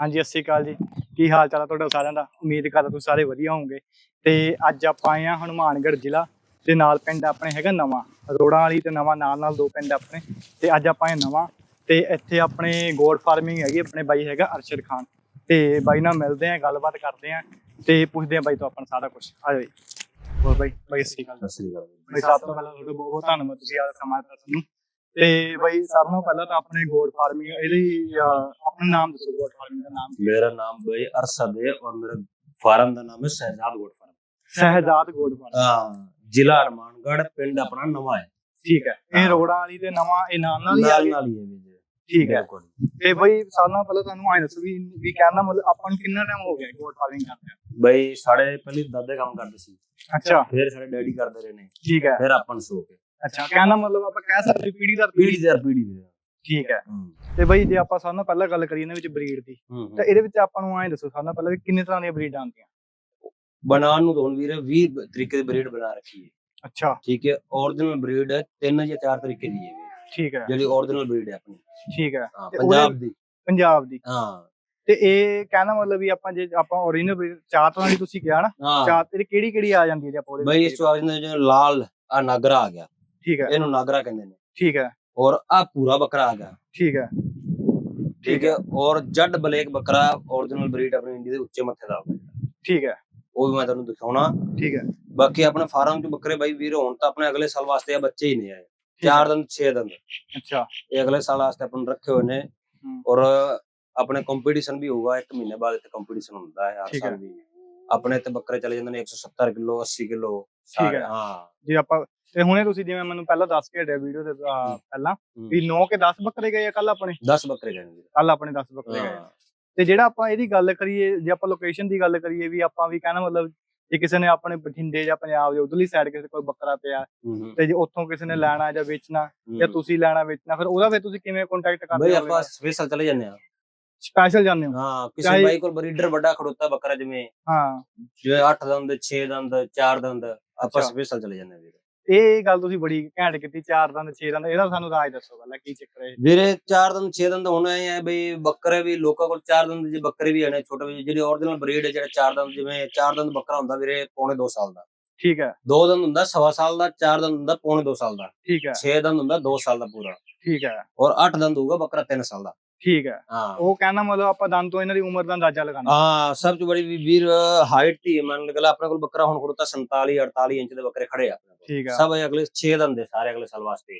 ਹਾਂਜੀ ਸਤਿ ਸ਼੍ਰੀ ਅਕਾਲ ਜੀ। ਕੀ ਹਾਲ ਚਾਲ ਆ ਤੁਹਾਡਾ ਸਾਰਿਆਂ ਦਾ? ਉਮੀਦ ਕਰਦਾ ਤੁਸੀਂ ਸਾਰੇ ਵਧੀਆ ਹੋਵੋਗੇ। ਤੇ ਅੱਜ ਆਪਾਂ ਆਏ ਆ ਹਨੂਮਾਨਗੜ੍ਹ ਜ਼ਿਲ੍ਹਾ ਤੇ ਨਾਲ ਪਿੰਡ ਆਪਣੇ ਹੈਗਾ ਨਵਾਂ ਰੋੜਾਂ ਵਾਲੀ ਤੇ ਨਵਾਂ ਨਾਲ ਨਾਲ ਦੋ ਪਿੰਡ ਆਪਣੇ। ਤੇ ਅੱਜ ਆਪਾਂ ਆਏ ਨਵਾਂ ਤੇ ਇੱਥੇ ਆਪਣੇ ਗੋਡ ਫਾਰਮਿੰਗ ਹੈਗੀ ਆਪਣੇ ਬਾਈ ਹੈਗਾ ਅਰਸ਼ਦ ਖਾਨ। ਤੇ ਬਾਈ ਨਾਲ ਮਿਲਦੇ ਆ ਗੱਲਬਾਤ ਕਰਦੇ ਆ ਤੇ ਪੁੱਛਦੇ ਆ ਬਾਈ ਤੋਂ ਆਪਾਂ ਨੂੰ ਸਾਰਾ ਕੁਝ ਆ ਜਾਓ ਹੋਰ ਬਾਈ ਬਾਈ ਸਤਿ ਸ਼੍ਰੀ ਅਕਾਲ। ਸਤਿ ਸ੍ਰੀ ਅਕਾਲ। ਬਾਈ ਸਭ ਤੋਂ ਪਹਿਲਾਂ ਤੁਹਾਡਾ ਬਹੁਤ ਬਹੁਤ ਧੰਨਵਾਦ। ਤੁਸੀਂ ਆ ਸਮਾਂ ਦਿੱਤਾ ਸਾਨੂੰ। ਤੇ ਬਈ ਸਭ ਨੂੰ ਪਹਿਲਾਂ ਤਾਂ ਆਪਣੇ ਗੋਡ ਫਾਰਮਿੰਗ ਇਹਦੇ ਆਪਣਾ ਨਾਮ ਦੱਸੋ ਗੋਡ ਫਾਰਮਿੰਗ ਦਾ ਨਾਮ। ਮੇਰਾ ਨਾਮ ਬਈ ਅਰਸ਼ਦ ਹੈ ਔਰ ਮੇਰਾ ਫਾਰਮ ਦਾ ਨਾਮ ਹੈ Shahzad goat farm. Shahzad goat farm. ਹਾਂ ਜ਼ਿਲ੍ਹਾ ਹਰਮਾਨਗੜ ਪਿੰਡ ਆਪਣਾ ਨਵਾਂ ਹੈ। ਠੀਕ ਹੈ। ਇਹ ਰੋੜਾ ਵਾਲੀ ਤੇ ਨਵਾਂ ਇਹ ਨਾਲ ਨਾਲ ਹੀ ਆ ਨਾਲ ਹੀ ਹੈ ਜੀ ਠੀਕ ਹੈ। ਤੇ ਬਈ ਸਾਲਾਂ ਪਹਿਲਾਂ ਤੁਹਾਨੂੰ ਆਇਆ ਦੱਸੋ ਵੀ ਵੀ ਕਹਿੰਦਾ ਮਤਲਬ ਆਪਾਂ ਨੂੰ ਕਿੰਨਾ ਟਾਈਮ ਹੋ ਗਿਆ ਗੋਡ ਫਾਰਮਿੰਗ ਕਰਦੇ ਬਈ ਸਾਡੇ ਪਹਿਲੇ ਦਾਦੇ ਕੰਮ ਕਰਦੇ ਸੀ। ਅੱਛਾ। ਫਿਰ ਸਾਡੇ ਡੈਡੀ ਕਰਦੇ ਰਹੇ ਨੇ। ਠੀਕ ਹੈ। ਫਿਰ ਆਪਾਂ ਨੂੰ ਅੱਛਾ ਕਹਿੰਦਾ ਮਤਲਬ ਆਪਾਂ ਕਹਿ ਸਕਦੇ ਪੀੜੀ ਦਰ ਪੀੜੀ ਦਰ ਪੀੜੀ ਦਰ। ਠੀਕ ਹੈ। ਤੇ ਬਈ ਜੇ ਆਪਾਂ ਸਾਰਿਆਂ ਨਾਲ ਪਹਿਲਾਂ ਗੱਲ ਕਰੀਏ ਇਹਨਾਂ ਵਿੱਚ ਬਰੀਡ ਦੀ ਤਾਂ ਇਹਦੇ ਵਿੱਚ ਆਪਾਂ ਨੂੰ ਐਂ ਦੱਸੋ ਸਾਰਿਆਂ ਨਾਲ ਪਹਿਲਾਂ ਕਿੰਨੇ ਤਰ੍ਹਾਂ ਦੀਆਂ ਬਰੀਡਾਂ ਆਉਂਦੀਆਂ? ਬਣਾਉਣ ਨੂੰ ਦੋਨ ਵੀਰ 20 ਤਰੀਕੇ ਦੀ ਬਰੀਡ ਬਣਾ ਰੱਖੀ ਹੈ। ਅੱਛਾ। ਠੀਕ ਹੈ ਔਰਜਨਲ ਬਰੀਡ ਹੈ ਤਿੰਨ ਜਾਂ ਚਾਰ ਤਰੀਕੇ ਦੀ ਹੈ ਠੀਕ ਹੈ। ਜਿਹੜੀ ਔਰਜਨਲ ਬਰੀਡ ਹੈ ਆਪਣੀ। ਠੀਕ ਹੈ। ਪੰਜਾਬ ਦੀ। ਪੰਜਾਬ ਦੀ। ਹਾਂ। ਤੇ ਇਹ ਕਹਿੰਦਾ ਮਤਲਬ ਵੀ ਆਪਾਂ ਜੇ ਆਪਾਂ ਓਰੀਜਨਲ ਚਾਰ ਤਰ੍ਹਾਂ ਦੀ ਤੁਸੀਂ ਕਿਹਾ ਨਾ ਚਾਰ ਤੇ ਕਿਹੜੀ ਕਿਹੜੀ ਆ ਜਾਂਦੀ ਹੈ ਜੇ ਆਪਾਂ ਉਹਦੇ ਬਈ ਇਸ ਵਾਰ ਜਿਵੇਂ ਲਾਲ ਆ ਨਾਗਰਾ ਆ ਗਿਆ। ਠੀਕ ਹੈ। ਇਹਨੂੰ ਨਾਗਰਾ ਕਹਿੰਦੇ ਨੇ। ਠੀਕ ਹੈ। ਔਰ ਆ ਪੂਰਾ ਬੱਕਰਾ ਆ ਗਿਆ ਠੀਕ ਹੈ। ਠੀਕ ਹੈ। ਔਰ ਜੱਡ ਬਲੇਕ ਬੱਕਰਾ origignal ਬਰੀਡ ਆਪਣੇ ਇੰਡੀਆ ਦੇ ਉੱਚੇ ਮੱਥੇ ਦਾ ਠੀਕ ਹੈ। ਉਹ ਵੀ ਮੈਂ ਤੁਹਾਨੂੰ ਦਿਖਾਉਣਾ। ਠੀਕ ਹੈ। ਬਾਕੀ ਆਪਣੇ ਫਾਰਮ ਚ ਬੱਕਰੇ ਬਾਈ ਵੀਰ ਹੁਣ ਤਾਂ ਆਪਣੇ ਅਗਲੇ ਸਾਲ ਵਾਸਤੇ ਆ ਬੱਚੇ ਹੀ ਨਹੀਂ ਆਏ। ਚਾਰ ਦਿਨ 6 ਦਿਨ। ਅੱਛਾ। ਇਹ ਅਗਲੇ ਸਾਲ ਵਾਸਤੇ ਆਪਾਂ ਨੂੰ ਰੱਖੇ ਹੋਏ ਨੇ। ਔਰ ਆਪਣੇ ਕੰਪੀਟੀਸ਼ਨ ਵੀ ਹੋਊਗਾ। ਇੱਕ ਮਹੀਨੇ ਬਾਅਦ ਇੱਥੇ ਕੰਪੀਟੀਸ਼ਨ ਹੁੰਦਾ ਹੈ ਹਰ ਸਾਲ। ਵੀ। ਆਪਣੇ ਤੇ ਬੱਕਰੇ ਚਲੇ ਜਾਂਦੇ ਨੇ 170 ਕਿਲੋ 80 ਕਿਲੋ। ਠੀਕ ਹੈ। ਹਾਂ। ਜੇ ਆਪਾਂ ਤੇ ਹੁਣੇ ਤੁਸੀਂ ਜਿਵੇਂ ਮੈਨੂੰ ਪਹਿਲਾਂ ਦੱਸ ਕੇ ਹਟਿਆ ਵੀਡੀਓ ਦੇ ਅਹ, ਪਹਿਲਾਂ। ਵੀ 9 ਕੇ 10 ਬੱਕਰੇ ਗਏ ਆ ਕੱਲ ਆਪਣੇ? 10 ਬੱਕਰੇ ਗਏ ਨੇ। ਕੱਲ ਆਪਣੇ 10 ਬੱਕਰੇ ਗਏ। ਤੇ ਜਿਹੜਾ ਆਪਾਂ ਇਹਦੀ ਗੱਲ ਕਰੀਏ ਜੇ ਆਪਾਂ ਲੋਕੇਸ਼ਨ ਦੀ ਗੱਲ ਕਰੀਏ ਵੀ ਆਪਾਂ ਵੀ ਕਹਿਣਾ ਮਤਲਬ ਜੇ ਕਿਸੇ ਨੇ ਆਪਣੇ ਬਠਿੰਡੇ ਜਾਂ ਪੰਜਾਬ ਦੇ ਉਧਰਲੀ ਸਾਈਡ ਕਿਸੇ ਕੋਲ ਬੱਕਰਾ ਪਿਆ ਤੇ ਜੇ ਉੱਥੋਂ ਕਿਸੇ ਨੇ ਲੈਣਾ ਜਾਂ ਵੇਚਣਾ। ਜਾਂ ਤੁਸੀਂ ਲੈਣਾ ਵੇਚਣਾ ਫਿਰ ਉਹਦਾ ਫਿਰ ਤੁਸੀਂ ਕਿਵੇਂ ਕੰਟੈਕਟ ਬਈ ਕਰਦੇ ਆਪਾਂ ਸਪੈਸ਼ਲ ਚਲੇ ਜਾਂਦੇ ਆ ਸਪੈਸ਼ਲ ਜਾਂਦੇ ਹੋ? ਹਾਂ ਕਿਸੇ ਚਾਹੇ- ਬਾਈ ਕੋਲ ਬਰੀਡਰ ਵੱਡਾ ਖੜੋਤਾ ਬੱਕਰਾ ਜਿਵੇਂ ਹਾਂ। ਜਿਵੇਂ 8 ਦੰਦ 6 ਦੰਦ 4 ਦੰਦ ਆਪਾਂ ਅੱਛਾ। ਸਪੈਸ਼ਲ ਚਲੇ ਜਾਂਦੇ ਆ ਵੀਰੇ। ਇਹ ਗੱਲ ਤੁਸੀਂ ਬੜੀ ਘੈਂਟ ਕੀਤੀ ਚਾਰ ਦੰਦ ਛੇ ਦੰਦ ਇਹਦਾ ਸਾਨੂੰ ਰਾਜ ਦੱਸੋ ਪਹਿਲਾਂ ਕੀ ਚੱਕਰ ਹੈ? ਵੀਰੇ 4 ਦੰਦ 6 ਦੰਦ ਹੁਣ ਆਏ ਆ ਬਈ ਬੱਕਰੇ ਵੀ ਲੋਕਾਂ ਕੋਲ 4 ਦੰਦ ਜੇ ਬੱਕਰੇ ਵੀ ਆਣੇ ਛੋਟੇ ਵੀ ਜਿਹੜੀ origignal ਬਰੀਡ ਹੈ ਜਿਹੜਾ 4 ਦੰਦ ਜਿਵੇਂ 4 ਦੰਦ ਬੱਕਰਾ ਹੁੰਦਾ ਵੀਰੇ ਪੌਣੇ 2 ਸਾਲ ਦਾ। ਠੀਕ ਹੈ। 2 ਦੰਦ ਹੁੰਦਾ ਸਵਾ ਸਾਲ ਦਾ 4 ਦੰਦ ਹੁੰਦਾ ਪੌਣੇ 2 ਸਾਲ ਦਾ। ਠੀਕ ਹੈ। 6 ਦੰਦ ਹੁੰਦਾ 2 ਸਾਲ ਦਾ ਪੂਰਾ। ਠੀਕ ਹੈ। ਔਰ 8 ਦੰਦ ਹੋਊਗਾ ਬੱਕਰਾ 3 ਸਾਲ ਦਾ। ਠੀਕ ਹੈ। ਹਾਂ। ਉਹ ਕਹਿੰਦਾ ਮਤਲਬ ਆਪਾਂ ਦੰਦ ਤੋਂ ਇਹਨਾਂ ਦੀ ਉਮਰ ਦਾ ਅੰਦਾਜ਼ਾ ਲਗਾਉਣਾ ਹਾਂ। ਸਭ ਤੋਂ ਬੜੀ ਵੀਰ ਹਾਈਟ ਹੀ ਮੰਨ ਲਗਾ ਆਪਣੇ ਕੋਲ ਬੱਕਰਾ ਹੁਣ ਖੜੋਤਾ 47 48 ਇੰਚ ਦੇ ਬੱਕਰੇ ਖੜੇ ਆ। ਠੀਕ ਹੈ ਸਭ ਅਗਲੇ 6 ਦੰਦ ਦੇ ਸਾਰੇ ਅਗਲੇ ਸਾਲ ਵਾਸਤੇ।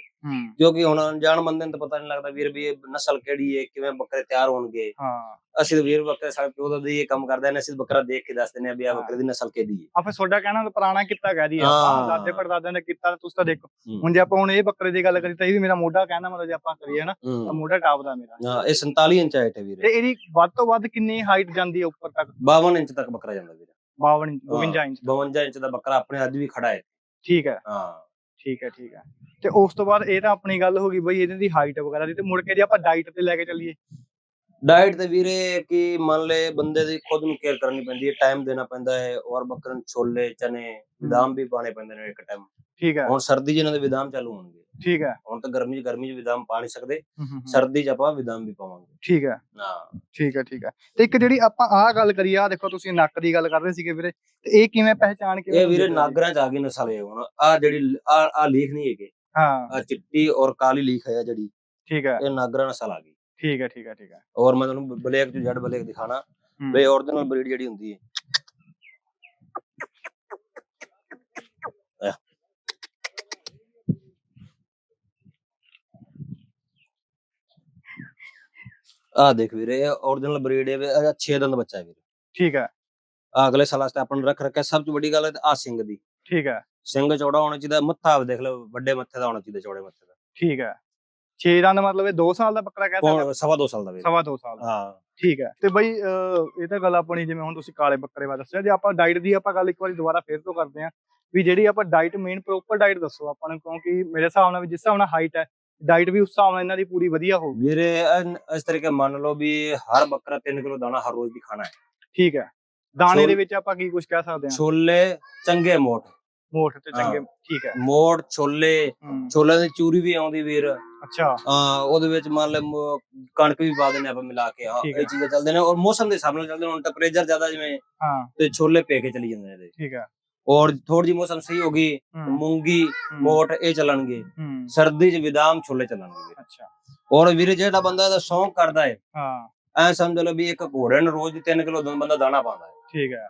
ਕਿਉਂਕਿ ਹੁਣ ਅਣਜਾਣ ਬੰਦੇ ਨੂੰ ਤਾਂ ਪਤਾ ਨਹੀਂ ਲੱਗਦਾ ਵੀਰ ਵੀ ਇਹ ਨਸਲ ਕਿਹੜੀ ਹੈ ਕਿਵੇਂ ਬੱਕਰੇ ਤਿਆਰ ਹੋਣਗੇ। ਹਾਂ। ਅਸੀਂ ਤਾਂ ਵੀਰ ਬੱਕਰੇ ਸਾਡੇ ਪਿਓ ਦਾ ਇਹ ਕੰਮ ਕਰਦਾ ਨੇ ਅਸੀਂ ਤਾਂ ਬੱਕਰਾ ਦੇਖ ਕੇ ਦੱਸਦੇ ਨੇ ਵੀ ਆ ਹਾਂ। ਬੱਕਰੇ ਦੀ ਨਸਲ ਕਿਹਦੀ ਹੈ ਆ ਫਿਰ ਤੁਹਾਡਾ ਕਹਿਣਾ ਤਾਂ ਪੁਰਾਣਾ ਕਿੱਤਾ ਕਹਿ ਦੀ ਹਾਂ। ਦਾਦੇ ਪੜਦਾਦਿਆਂ ਨੇ ਕੀਤਾ ਤਾਂ ਤੁਸੀਂ ਤਾਂ ਦੇਖੋ। ਹੁਣ ਜੇ ਆਪਾਂ ਹੁਣ ਇਹ ਬੱਕਰੇ ਦੀ ਗੱਲ ਕਰੀ ਤਾਂ ਇਹ ਵੀ ਮੇਰਾ ਮੋਢਾ ਕਹਿਣਾ ਮਤਲਬ ਜੇ ਆਪਾਂ ਕਰੀਏ ਨਾ ਤਾਂ। ਮੋਢਾ ਟਾਪਦਾ ਮੇਰਾ। ਹਾਂ ਇਹ 47 ਇੰਚ ਹਾਈਟ ਹੈ ਤੇ ਵੀਰੇ ਇਹਦੀ ਵੱਧ ਤੋਂ ਵੱਧ ਕਿੰਨੀ ਹਾਈਟ ਜਾਂਦੀ ਹੈ ਉੱਪਰ ਤੱਕ? 52 ਇੰਚ ਤੱਕ ਬੱਕਰਾ ਜਾਂਦਾ ਵੀਰੇ। 52 ਇੰਚ 52 ਇੰਚ 52 ਇੰਚ ਦਾ ਬੱਕਰਾ ਆਪਣੇ ਅੱਜ ਵੀ ਖੜਾ ਹੈ ਠੀਕ ਹੈ। ਹਾਂ। ਠੀਕ ਹੈ ਠੀਕ ਹੈ। ਤੇ ਉਸ ਤੋਂ ਬਾਅਦ ਇਹ ਤਾਂ ਆਪਣੀ ਗੱਲ ਹੋ ਗਈ ਬਈ ਇਹਦੀ ਦੀ ਹਾਈਟ ਵਗੈਰਾ ਦੀ ਤੇ ਮੁੜ ਕੇ ਜੇ ਆਪਾਂ ਡਾਈਟ ਤੇ ਲੈ ਕੇ ਚੱਲੀਏ। ਡਾਈਟ ਤੇ ਵੀਰੇ ਕਿ ਮੰਨ ਲੈ ਬੰਦੇ ਦੀ ਖੁਦ ਨੂੰ ਕੇਅਰ ਕਰਨੀ ਪੈਂਦੀ ਹੈ ਟਾਈਮ ਦੇਣਾ ਪੈਂਦਾ ਹੈ ਔਰ ਬੱਕਰਨ ਛੋਲੇ ਚਨੇ ਬਦਾਮ ਵੀ ਪਾਣੇ ਪੈਂਦੇ ਨੇ ਇੱਕ ਟਾਈਮ ਠੀਕ ਹੈ। ਹੁਣ ਸਰਦੀ 'ਚ ਇਹਨਾਂ ਦੇ ਬਦਾਮ ਚਾਲੂ ਹੋਣਗੇ। ਠੀਕ ਹੈ। ਹੁਣ ਤਾਂ ਗਰਮੀ 'ਚ ਗਰਮੀ 'ਚ ਬਦਾਮ ਪਾ ਨਹੀਂ ਸਕਦੇ। ਸਰਦੀ 'ਚ ਆਪਾਂ ਬਦਾਮ ਵੀ ਪਾਵਾਂਗੇ। ਠੀਕ ਹੈ। ਹਾਂ। ਠੀਕ ਹੈ ਠੀਕ ਹੈ। ਤੇ ਇੱਕ ਜਿਹੜੀ ਆਪਾਂ ਆਹ ਗੱਲ ਕਰੀ ਆ ਦੇਖੋ ਤੁਸੀਂ ਨੱਕ ਦੀ ਗੱਲ ਕਰ ਰਹੇ ਸੀਗੇ ਵੀਰੇ। ਤੇ ਇਹ ਕਿਵੇਂ ਪਹਿਚਾਣ ਕੇ ਇਹ ਵੀਰੇ ਨਾਗਰਾਂ 'ਚ ਆ ਗਈ ਨਸਲ ਹੁਣ। ਆ ਜਿਹੜੀ ਆ ਆ ਲੀਖ ਨਹੀਂ ਹੈਗੇ। ਹਾਂ। ਆ ਚਿੱਟੀ ਔਰ ਕਾਲੀ ਲੀਖ ਹੈ ਜਿਹੜੀ। ਠੀਕ ਹੈ। ਇਹ ਨਾਗਰਾ ਨਸਲ ਆ ਗਈ। ਠੀਕ ਹੈ ਠੀਕ ਹੈ ਠੀਕ ਹੈ। ਔਰ ਮੈਂ ਤੁਹਾਨੂੰ ਬਲੈਕ ਚ ਜੜ ਬਲੈਕ ਦਿਖਾਣਾ। ਬਈ origignal ਬਰੀਡ ਜਿਹੜੀ ਹੁੰਦੀ ਹੈ। ਆ ਦੇਖ ਵੀਰੇ ਇਹ origignal ਬਰੀਡ ਹੈ 6 ਦੰਦ ਬੱਚਾ ਹੈ ਵੀਰੇ। ਠੀਕ ਹੈ। ਆ ਅਗਲੇ ਸਾਲ ਵਾਸਤੇ ਆਪਾਂ ਨੂੰ ਰੱਖ ਰੱਖਿਆ ਸਭ ਤੋਂ ਵੱਡੀ ਗੱਲ ਹੈ ਆ ਸਿੰਘ ਦੀ। ਠੀਕ ਹੈ। ਸਿੰਘ ਚੌੜਾ ਹੋਣਾ ਚਾਹੀਦਾ ਮੱਥਾ ਦੇਖ ਲਓ ਵੱਡੇ ਮੱਥੇ ਦਾ ਹੋਣਾ ਚਾਹੀਦਾ ਚੌੜੇ ਮੱਥੇ ਦਾ। ਠੀਕ ਹੈ। 6 ਦਾ ਮਤਲਬ ਇਹ 2 ਸਾਲ ਦਾ ਬੱਕਰਾ ਕਹਿ ਸਕਦੇ ਪੌਣ- ਸਵਾ ਦੋ ਸਾਲ ਦਾ ਵੀਰੇ। ਸਵਾ 2 ਸਾਲ ਦਾ। ਹਾਂ। ਠੀਕ ਹੈ। ਤੇ ਬਈ ਇਹ ਤਾਂ ਗੱਲ ਆਪਣੀ ਜਿਵੇਂ ਹੁਣ ਤੁਸੀਂ ਕਾਲੇ ਬੱਕਰੇ ਬਾਰੇ ਦੱਸਿਆ ਜੇ ਆਪਾਂ ਡਾਈਟ ਦੀ ਆਪਾਂ ਗੱਲ ਇੱਕ ਵਾਰੀ ਦੁਬਾਰਾ ਫੇਰ ਤੋਂ ਕਰਦੇ ਆਂ ਵੀ ਜਿਹੜੀ ਆਪਾਂ ਡਾਈਟ ਮੇਨ ਪ੍ਰੋਪਰ ਡਾਈਟ ਦੱਸੋ ਆਪਾਂ ਨੂੰ ਕਿਉਂਕਿ ਮੇਰੇ ਹਿਸਾਬ ਨਾਲ ਵੀ ਜਿਸ ਹਿਸਾਬ ਨਾਲ ਹਾਈਟ ਹੈ ਡਾਈਟ ਵੀ ਉਸ ਹਿਸਾਬ ਨਾਲ ਇਹਨਾਂ ਦੀ ਪੂਰੀ ਵਧੀਆ ਹੋਊਗੀ। ਵੀਰੇ ਇਸ ਤਰੀਕੇ ਮੰਨ ਲਓ ਵੀ ਹਰ ਬੱਕਰਾ 3 ਕਿਲੋ ਦਾਣਾ ਹਰ ਰੋਜ਼ ਦੀ ਖਾਣਾ ਹੈ। ਠੀਕ ਹੈ। ਦਾਣੇ ਦੇ ਛੋਲ- ਵਿੱਚ ਆਪਾਂ ਕੀ ਕੁਝ ਕਹਿ ਸਕਦੇ ਹਾਂ? ਛੋਲੇ ਚੰਗੇ ਮੋਠ। ਮੋਠ ਤੇ ਚੰਗੇ ਠੀਕ ਹੈ। ਮੋਠ ਛੋਲੇ ਹਮ, ਛੋਲਿਆਂ ਦੀ ਚੂਰੀ ਵੀ ਆਉਂਦੀ ਵੀਰ। ਅੱਛਾ। ਹਾਂ ਉਹਦੇ ਵਿੱਚ ਮੰਨ ਲੈ ਮ- ਕਣਕ ਵੀ ਪਾ ਦਿੰਦੇ ਆਪਾਂ ਮਿਲਾ ਕੇ। ਠੀਕ ਇਹ। ਚੀਜ਼ਾਂ ਚੱਲਦੇ ਨੇ ਔਰ ਮੌਸਮ ਦੇ ਹਿਸਾਬ ਨਾਲ ਚੱਲਦੇ ਨੇ ਹੁਣ ਟੈਂਪਰੇਚਰ ਜ਼ਿਆਦਾ ਜਿਵੇਂ ਹਾਂ। ਤੇ ਛੋਲੇ ਪੇ ਕੇ ਚਲੀ ਜਾਂਦੇ ਨੇ ਇਹਦੇ। ਠੀਕ ਹੈ। ਔਰ ਥੋੜੀ ਜਿਹੀ ਮੌਸਮ ਸਹੀ ਹੋ ਗਈ ਮੂੰਗੀ ਮੋਟ ਇਹ ਚੱਲਣਗੇ। ਸਰਦੀ 'ਚ ਬਦਾਮ ਛੋਲੇ ਚੱਲਣਗੇ। ਅੱਛਾ। ਔਰ ਵੀਰੇ ਜਿਹੜਾ ਬੰਦਾ ਦਾ ਸ਼ੌਂਕ ਕਰਦਾ ਹੈ ਹਾਂ। ਐ ਸਮਝ ਲਓ ਵੀ ਇੱਕ ਘੋੜੇ ਨੂੰ ਰੋਜ਼ ਦੀ 3 ਕਿਲੋ ਬੰਦਾ ਦਾਣਾ ਪਾਉਂਦਾ ਹੈ ਠੀਕ ਹੈ।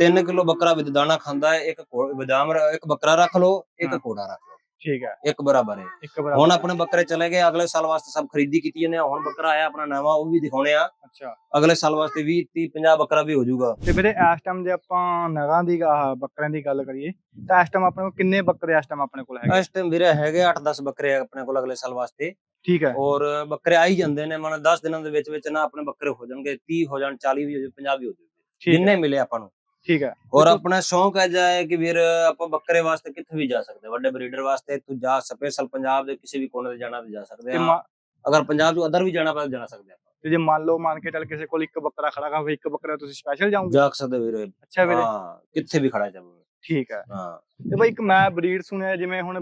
3 ਕਿਲੋ ਬੱਕਰਾ ਵਿੱਚ ਦਾਣਾ ਖਾਂਦਾ ਹੈ ਇੱਕ ਬਦਾਮ ਇੱਕ ਬੱਕਰਾ ਰੱਖ ਲਓ ਇੱਕ। ਘੋੜਾ ਰੱਖ ਲਓ। ਠੀਕ ਹੈ। ਇੱਕ ਬਰਾਬਰ ਹੈ। ਇੱਕ ਬਰਾਬਰ ਹੁਣ ਆਪਣੇ ਬੱਕਰੇ ਚਲੇ ਗਏ ਅਗਲੇ ਸਾਲ ਵਾਸਤੇ ਸਭ ਖਰੀਦੀ ਕੀਤੀ ਜਾਂਦੇ ਹੁਣ ਬੱਕਰਾ ਆਇਆ ਆਪਣਾ ਨਵਾਂ ਉਹ ਵੀ ਦਿਖਾਉਣੇ ਆ। ਅੱਛਾ। ਅਗਲੇ ਸਾਲ ਵਾਸਤੇ 20 30 50 ਬੱਕਰਾ ਵੀ ਹੋ ਜਾਊਗਾ। ਤੇ ਵੀਰੇ ਇਸ ਟਾਈਮ ਜੇ ਆਪਾਂ ਨਗਾਂ ਦੀ ਬੱਕਰਿਆਂ ਦੀ ਗੱਲ ਕਰੀਏ ਤਾਂ ਇਸ ਟਾਈਮ ਆਪਣੇ ਕੋਲ ਕਿੰਨੇ ਬੱਕਰੇ ਇਸ ਟਾਈਮ ਆਪਣੇ ਕੋਲ ਹੈਗੇ? ਇਸ ਟਾਈਮ ਵੀਰੇ ਹੈਗੇ 8-10 ਬੱਕਰੇ ਆਪਣੇ ਕੋਲ ਅਗਲੇ ਸਾਲ ਵਾਸਤੇ। ਠੀਕ ਹੈ। ਔਰ ਬੱਕਰੇ ਆ ਹੀ ਜਾਂਦੇ ਨੇ ਮਨ 10 ਦਿਨਾਂ ਦੇ ਵਿੱਚ ਵਿੱਚ ਨਾ ਆਪਣੇ ਬੱਕਰੇ ਹੋ ਜਾਣਗੇ 30 ਹੋ ਜਾਣ 40 ਵੀ ਹੋ ਜਾਣ 50 ਵੀ ਹੋ ਜਾਣ ਠੀਕ ਹੈ। ਜਿੰਨੇ ਮਿਲੇ ਆਪਾਂ ਨੂੰ। ਠੀਕ ਹੈ। ਔਰ ਆਪਣਾ ਸ਼ੌਂਕ ਹੈ ਜਾਏ ਕਿ ਵੀਰ ਆਪਾਂ ਬੱਕਰੇ ਵਾਸਤੇ ਕਿੱਥੇ ਵੀ ਜਾ ਸਕਦੇ। ਵੱਡੇ ਬਰੀਡਰ ਵਾਸਤੇ ਤੂੰ ਜਾ ਸਪੈਸ਼ਲ ਪੰਜਾਬ ਦੇ ਕਿਸੇ ਵੀ ਕੋਨੇ ਤੇ ਜਾਣਾ ਤੇ ਜਾ ਸਕਦੇ ਮਾ- ਅਗਰ ਪੰਜਾਬ ਤੋਂ ਅਦਰ ਵੀ ਜਾਣਾ ਪਵੇ ਜਾ ਸਕਦੇ ਆਪਾਂ ਤੇ ਜੇ ਮੰਨ ਲਓ ਮੰਨ ਕੇ ਚੱਲ ਕਿਸੇ ਕੋਲ ਇੱਕ ਬੱਕਰਾ ਖੜਾ ਹੋਵੇ ਇੱਕ ਬੱਕਰਾ ਤੁਸੀਂ ਸਪੈਸ਼ਲ ਜਾਓਗੇ? ਜਾ ਸਕਦੇ ਵੀਰੇ। ਅੱਛਾ ਵੀਰੇ। ਹਾਂ ਕਿੱਥੇ ਵੀ ਖੜਾ ਜਾਵੇ ਠੀਕ ਹੈ। ਹਾਂ। ਤੇ ਬਈ ਇੱਕ ਮੈਂ ਬਰੀਡ ਸੁਣਿਆ ਜਿਵੇਂ ਹੁਣ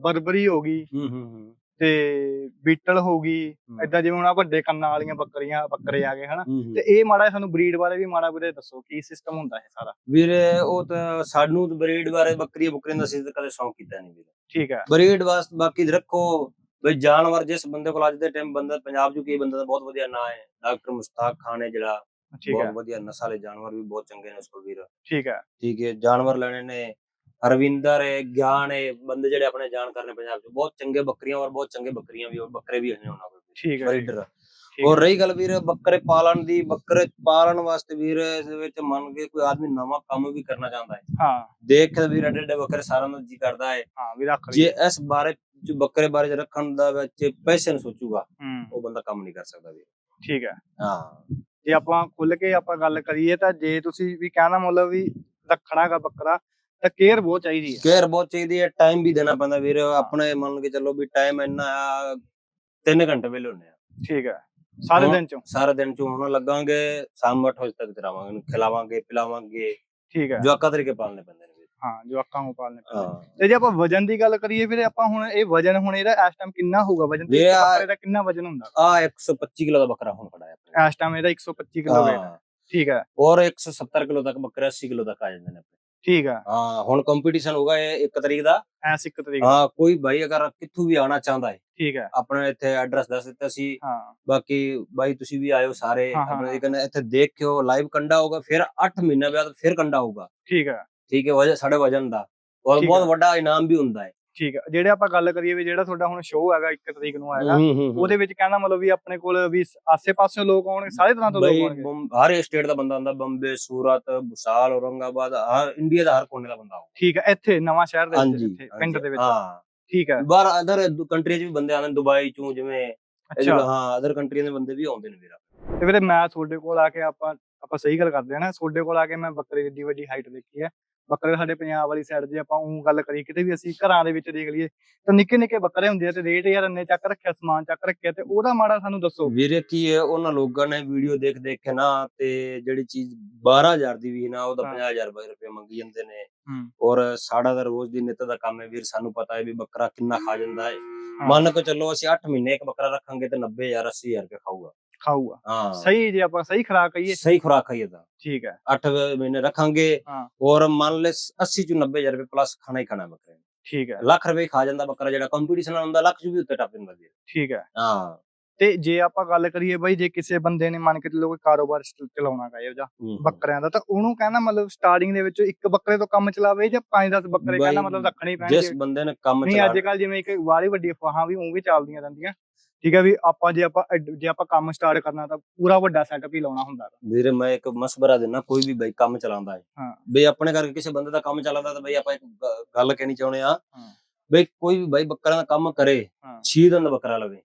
ਬਰਬਰੀ ਹੋ ਗਈ। ਹੂੰ ਹੂੰ ਹੂੰ। ਤੇ ਬੀਟਲ ਹੋ ਗਈ ਹੂੰ। ਏਦਾਂ ਜਿਵੇਂ ਹੁਣ ਆ ਵੱਡੇ ਕੰਨਾਂ ਵਾਲੀਆਂ ਬੱਕਰੀਆਂ ਬੱਕਰੇ ਆ ਗਏ ਹਨਾ? ਹੂੰ ਹੂੰ। ਤੇ ਇਹ ਮਾੜਾ ਜਿਹਾ ਸਾਨੂੰ ਬਰੀਡ ਬਾਰੇ ਵੀ ਮਾੜਾ ਵੀਰੇ ਦੱਸੋ ਕੀ ਸਿਸਟਮ ਹੁੰਦਾ ਇਹ ਸਾਰਾ? ਵੀਰੇ ਉਹ ਤਾਂ ਸਾਨੂੰ ਬਰੀਡ ਬਾਰੇ ਬੱਕਰੀ ਬੱਕਰੀਆਂ ਦਾ ਅਸੀਂ ਤਾਂ ਕਦੇ ਸ਼ੌਂਕ ਕੀਤਾ ਨਹੀਂ ਵੀਰੇ। ਠੀਕ ਹੈ। ਬਰੀਡ ਵਾਸਤੇ ਬਾਕੀ ਰੱਖੋ ਬਈ ਜਾਨਵਰ ਜਿਸ ਬੰਦੇ ਕੋਲ ਅੱਜ ਦੇ ਟਾਈਮ ਬੰਦਾ ਪੰਜਾਬ ਚ ਬੰਦਾ ਦਾ ਬਹੁਤ ਵਧੀਆ ਨਾਂ ਹੈ। ਡਾਕਟਰ ਮੁਸਤਾਕ ਖਾਨ ਹੈ ਜਿਹੜਾ ਠੀਕ ਹੈ। ਬਹੁਤ ਵਧੀਆ ਨਸਲ ਵਾਲੇ ਜਾਨਵਰ ਵੀ ਬਹੁਤ ਚੰਗੇ ਨੇ ਉਸ ਕੋਲ ਵੀਰ। ਠੀਕ ਹੈ। ਠੀਕ ਹੈ ਜਾਨਵਰ ਲੈਣੇ ਨੇ ਹਰਵਿੰਦਰ ਹੈ ਗਿਆਨ ਹੈ ਬੰਦੇ ਜਿਹੜੇ ਆਪਣੇ ਜਾਣਕਾਰ ਨੇ ਪੰਜਾਬ ਚ ਬਹੁਤ ਚੰਗੇ ਬੱਕਰੀਆਂ ਔਰ ਬਹੁਤ ਚੰਗੇ ਬੱਕਰੀਆਂ ਵੀ ਔਰ ਬੱਕਰੇ ਵੀ ਹਨ ਉਹਨਾਂ ਕੋਲ ਠੀਕ ਹੈ ਬਰੀਡਰ ਔਰ ਰਹੀ ਗੱਲ ਵੀਰ ਬੱਕਰੇ ਪਾਲਣ ਦੀ ਬੱਕਰੇ ਪਾਲਣ ਵਾਸਤੇ ਵੀਰ ਇਸ ਵਿੱਚ ਮੰਨ ਕੇ ਕੋਈ ਆਦਮੀ ਨਵਾਂ ਕੰਮ ਵੀ ਕਰਨਾ ਚਾਹੁੰਦਾ ਹੈ। ਹਾਂ। ਦੇਖ ਵੀਰ ਐਡੇ ਐਡੇ ਬੱਕਰੇ ਸਾਰਿਆਂ ਨੂੰ ਜੀ ਕਰਦਾ ਹੈ। ਹਾਂ ਵੀ ਰੱਖ ਲਈ ਜੇ ਇਸ ਬਾਰੇ ਚ ਬੱਕਰੇ ਬਾਰੇ ਰੱਖਣ ਦਾ ਵਿੱਚ ਪੈਸੇ ਨੂੰ ਸੋਚੂਗਾ ਉਹ ਬੰਦਾ ਕੰਮ ਨਹੀਂ ਕਰ ਸਕਦਾ ਵੀਰ। ਠੀਕ ਹੈ। ਹਾਂ। ਜੇ ਆਪਾਂ ਖੁੱਲ ਕੇ ਆਪਾਂ ਗੱਲ ਕਰੀਏ ਤਾਂ ਜੇ ਤੁਸੀਂ ਵੀ ਕਹਿਣਾ ਮਤਲਬ ਵੀ ਰੱਖਣਾਗਾ ਬੱਕਰਾ ਤਾਂ ਕੇਅਰ ਬਹੁਤ ਚਾਹੀਦੀ ਹੈ। ਕੇਅਰ ਬਹੁਤ ਚਾਹੀਦੀ ਹੈ ਟਾਈਮ ਵੀ ਦੇਣਾ ਪੈਂਦਾ ਵੀਰ। ਆਪਣੇ ਮੰਨ ਕੇ ਚੱਲੋ ਵੀ ਟਾਈਮ ਇੰਨਾ ਆ 3 ਘੰਟੇ ਵੇਲੇ ਹੁੰਦੇ ਆ। ਠੀਕ ਹੈ। ਸਾਰੇ। ਦਿਨ ਚੋਂ? ਸਾਰਾ ਦਿਨ ਚ ਹੁਣ ਲੱਗਾਂਗੇ ਸ਼ਾਮ 8 ਵਜੇ ਤੱਕ ਕਰਾਵਾਂਗੇ ਉਹਨੂੰ ਖਿਲਾਵਾਂਗੇ ਪਿਲਾਵਾਂਗੇ। ਠੀਕ ਹੈ। ਜਵਾਕਾ ਤਰੀਕੇ ਪਾਲਣੇ ਪੈਂਦੇ ਨੇ ਹਾਂ ਜੋ ਅੱਖਾਂ ਨੂੰ ਪਾਲਣੇ ਪੈਂਦੇ। ਤੇ ਜੇ ਆਪਾਂ ਵਜਨ ਦੀ ਗੱਲ ਕਰੀਏ ਫਿਰ ਆਪਾਂ ਹੁਣ ਇਹ ਵਜਨ ਹੁਣ ਇਹਦਾ ਇਸ ਟਾਈਮ ਕਿੰਨਾ ਹੋਊਗਾ? ਵਜਨ ਬੱਕਰੇ ਦਾ ਕਿੰਨਾ ਵਜਨ ਹੁੰਦਾ? ਆ 125 ਕਿਲੋ ਦਾ ਬੱਕਰਾ ਹੁਣ ਖੜਾ ਹੈ ਆਪਣੇ ਇਸ ਟਾਈਮ ਇਹਦਾ 125 ਕਿਲੋ ਹੈ। ਠੀਕ ਹੈ। ਔਰ 170 ਕਿਲੋ ਤੱਕ ਬੱਕਰੇ 80 ਕਿਲੋ ਤੱਕ ਆ ਜਾਂਦੇ ਨੇ ਠੀਕ ਹੈ ਹਾਂ ਹੁਣ ਕੰਪੀਟੀਸ਼ਨ ਹੋਗਾ ਇਹ 1 ਤਰੀਕ ਦਾ। ਐਸ ਇੱਕ ਤਰੀਕ ਹਾਂ ਕੋਈ ਭਾਈ ਅਗਰ ਕਿੱਥੋਂ ਵੀ ਆਣਾ ਚਾਹੁੰਦਾ ਹੈ। ਠੀਕ ਹੈ ਆਪਣੇ ਇੱਥੇ ਐਡਰੈਸ ਦੱਸ ਦਿੱਤਾ ਸੀ। ਹਾਂ। ਬਾਕੀ ਬਾਈ ਤੁਸੀਂ ਵੀ ਆਇਓ ਸਾਰੇ। ਆਪਣੇ ਹਾਂ। ਕਹਿੰਦੇ ਇੱਥੇ ਦੇਖ ਕੇ ਲਾਈਵ ਕੰਡਾ ਹੋਗਾ ਫਿਰ 8 ਮਹੀਨੇ ਬਾਅਦ ਫਿਰ ਕੰਡਾ ਹੋਊਗਾ। ਠੀਕ ਹੈ ਠੀਕ ਹੈ ਵਜਨ ਸਾਡੇ ਵਜਨ ਦਾ। ਔਰ ਬਹੁਤ। ਵੱਡਾ ਇਨਾਮ ਵੀ ਹੁੰਦਾ ਹੈ। ਠੀਕ ਹੈ ਜਿਹੜੇ ਆਪਾਂ ਗੱਲ ਕਰੀਏ ਵੀ ਜਿਹੜਾ ਤੁਹਾਡਾ ਹੁਣ ਸ਼ੋਅ ਹੈਗਾ 1 ਤਰੀਕ ਨੂੰ ਆਏਗਾ ਹੂੰ, ਹੂੰ, ਹੂੰ। ਉਹਦੇ ਵਿੱਚ ਕਹਿਣਾ ਮਤਲਬ ਵੀ ਆਪਣੇ ਕੋਲ ਵੀ ਆਸੇ-ਪਾਸੇ ਲੋਕ ਆਉਣਗੇ ਸਾਰੇ ਤਰ੍ਹਾਂ ਤੋਂ ਲੋਕ ਆਉਣਗੇ। ਹਰ ਸਟੇਟ ਦਾ ਬੰਦਾ ਆਉਂਦਾ ਬੰਬੇ ਸੂਰਤ ਭੁਸਾਲ ਔਰੰਗਾਬਾਦ ਹਰ ਇੰਡੀਆ ਦਾ ਹਰ ਕੋਨੇ ਦਾ ਬੰਦਾ ਆਉਂਦਾ ਠੀਕ ਹੈ ਇੱਥੇ ਨਵਾਂ ਸ਼ਹਿਰ ਦੇ ਵਿੱਚ ਇੱਥੇ ਪਿੰਡ ਦੇ ਵਿੱਚ। ਹਾਂ। ਠੀਕ ਹੈ ਬਾਹਰ ਅਦਰ ਕੰਟਰੀਜ਼ ਵੀ ਬੰਦੇ ਆਉਂਦੇ ਦੁਬਈ ਚੋਂ ਜਿਵੇਂ ਅੱਛਾ। ਹਾਂ ਅਦਰ ਕੰਟਰੀਆਂ ਦੇ ਬੰਦੇ ਵੀ ਆਉਂਦੇ ਨੇ ਵੀਰਾ। ਤੇ ਵੀਰੇ ਮੈਂ ਤੁਹਾਡੇ ਕੋਲ ਆ ਕੇ ਆਪਾਂ ਆਪਾਂ ਸਹੀ ਗੱਲ ਕਰਦੇ ਆ ਨਾ ਤੁਹਾਡੇ ਕੋਲ ਆ ਕੇ ਮੈਂ ਬੱਕਰੇ ਦੀ ਵੱਡੀ ਹਾਈਟ ਦੇਖੀ ਹੈ। ਬੱਕਰੇ ਸਾਡੇ ਪੰਜਾਬ ਵਾਲੀ ਸਾਈਡ ਜੇ ਆਪਾਂ ਉਹ ਗੱਲ ਕਰੀਏ ਕਿਤੇ ਵੀ ਅਸੀਂ ਘਰਾਂ ਦੇ ਵਿੱਚ ਦੇਖ ਲਈਏ ਤਾਂ ਨਿੱਕੇ ਨਿੱਕੇ ਬੱਕਰੇ ਹੁੰਦੇ ਆ ਤੇ ਰੇਟ ਯਾਰ ਇੰਨੇ ਚੱਕ ਰੱਖਿਆ ਸਮਾਨ ਚੱਕ ਰੱਖਿਆ ਤੇ ਉਹਦਾ ਮਾੜਾ ਸਾਨੂੰ ਦੱਸੋ। ਵੀਰੇ ਕੀ ਹੈ ਉਹਨਾਂ ਲੋਕਾਂ ਨੇ ਵੀਡੀਓ ਦੇਖ ਦੇਖ ਕੇ ਨਾ ਤੇ ਜਿਹੜੀ ਚੀਜ਼ 12000 ਦੀ ਵੀ ਨਾ ਉਹਦਾ ਹਾਂ। 50000 ਰੁਪਏ ਮੰਗੀ ਜਾਂਦੇ ਨੇ। ਔਰ ਸਾਡਾ ਦਾ ਰੋਜ਼ ਦੀ ਨਿੱਤ ਦਾ ਕੰਮ ਹੈ ਵੀਰ ਸਾਨੂੰ ਪਤਾ ਹੈ ਵੀ ਬੱਕਰਾ ਕਿੰਨਾ ਖਾ ਜਾਂਦਾ ਹਾਂ। ਮੰਨ ਕੇ ਚੱਲੋ ਅਸੀਂ 8 ਮਹੀਨੇ ਇੱਕ ਬੱਕਰਾ ਰੱਖਾਂਗੇ ਤੇ 90000 80000 ਰੁਪਏ ਖਾਊਗਾ। ਖਾਊਗਾ। ਹਾਂ। ਸਹੀ ਜੇ ਆਪਾਂ ਸਹੀ ਖੁਰਾਕ ਕਹੀਏ ਸਹੀ ਖੁਰਾਕ ਹੈ ਇਹਦਾ ਠੀਕ ਹੈ। 8 ਮਹੀਨੇ ਰੱਖਾਂਗੇ ਹਾਂ। ਔਰ ਮੰਨ ਲੈ 80 ਚ 90000 ਰੁਪਏ ਪਲੱਸ ਖਾਣਾ ਹੀ ਖਾਣਾ ਬੱਕਰੇ ਨੇ। ਠੀਕ ਹੈ। ਲੱਖ ਰੁਪਏ ਖਾ ਜਾਂਦਾ ਬੱਕਰਾ ਜਿਹੜਾ ਕੰਪੀਟੀਸ਼ਨ ਹੁੰਦਾ ਲੱਖ ਚ ਵੀ ਉੱਤੇ ਟੱਪ ਜਾਂਦਾ ਵੀਰ ਠੀਕ ਹੈ। ਹਾਂ। ਤੇ ਜੇ ਆਪਾਂ ਗੱਲ ਕਰੀਏ ਬਈ ਜੇ ਕਿਸੇ ਬੰਦੇ ਨੇ ਮੰਨ ਕੇ ਚੱਲੋ ਕੋਈ ਕਾਰੋਬਾਰ ਚਲਾਉਣਾ ਹੂੰ। ਬੱਕਰਿਆਂ ਦਾ ਤਾਂ ਉਹਨੂੰ ਕਹਿੰਦਾ ਮਤਲਬ ਸਟਾਰਟਿੰਗ ਦੇ ਵਿੱਚ ਇੱਕ ਬੱਕਰੇ ਤੋਂ ਕੰਮ ਚਲਾਵੇ ਜਾਂ 5-10 ਬੱਕਰੇ ਕਹਿੰਦਾ ਮਤਲਬ ਰੱਖਣੇ ਹੀ ਜਿਸ ਪੈਣਗੇ ਬੰਦੇ ਨੇ ਕੰਮ ਨਹੀਂ ਅੱਜ ਕੱਲ ਜਿਵੇਂ ਇੱਕ ਵਾਲੀ ਵੱਡੀ ਅਫਵਾਹਾਂ ਵੀ ਉਹ ਵੀ ਚੱਲਦੀਆਂ ਰਹਿੰਦੀਆਂ ਠੀਕ ਹੈ ਵੀ ਆਪਾਂ ਜੇ ਆਪਾਂ ਜੇ ਆਪਾਂ ਕੰਮ ਸਟਾਰਟ ਕਰਨਾ ਤਾਂ ਪੂਰਾ ਵੱਡਾ ਸੈਟਅਪ ਹੀ ਲਾਉਣਾ ਹੁੰਦਾ ਗਾ। ਵੀਰੇ ਮੈਂ ਇੱਕ ਮਸਵਰਾ ਦਿੰਦਾ ਕੋਈ ਵੀ ਬਈ ਕੰਮ ਚਲਾਉਂਦਾ ਹੈ ਹਾਂ। ਬਈ ਆਪਣੇ ਕਰਕੇ ਕਿਸੇ ਬੰਦੇ ਦਾ ਕੰਮ ਚੱਲਦਾ ਤਾਂ ਬਈ ਆਪਾਂ ਇੱਕ ਗੱਲ ਕਹਿਣੀ ਚਾਹੁੰਦੇ ਆ ਹਾਂ। ਬਈ ਕੋਈ ਵੀ ਬਈ ਬੱਕਰਾ ਦਾ ਕੰਮ ਕਰੇ ਹਾਂ 6 ਦੰਦ ਬੱਕਰਾ ਲਵੇ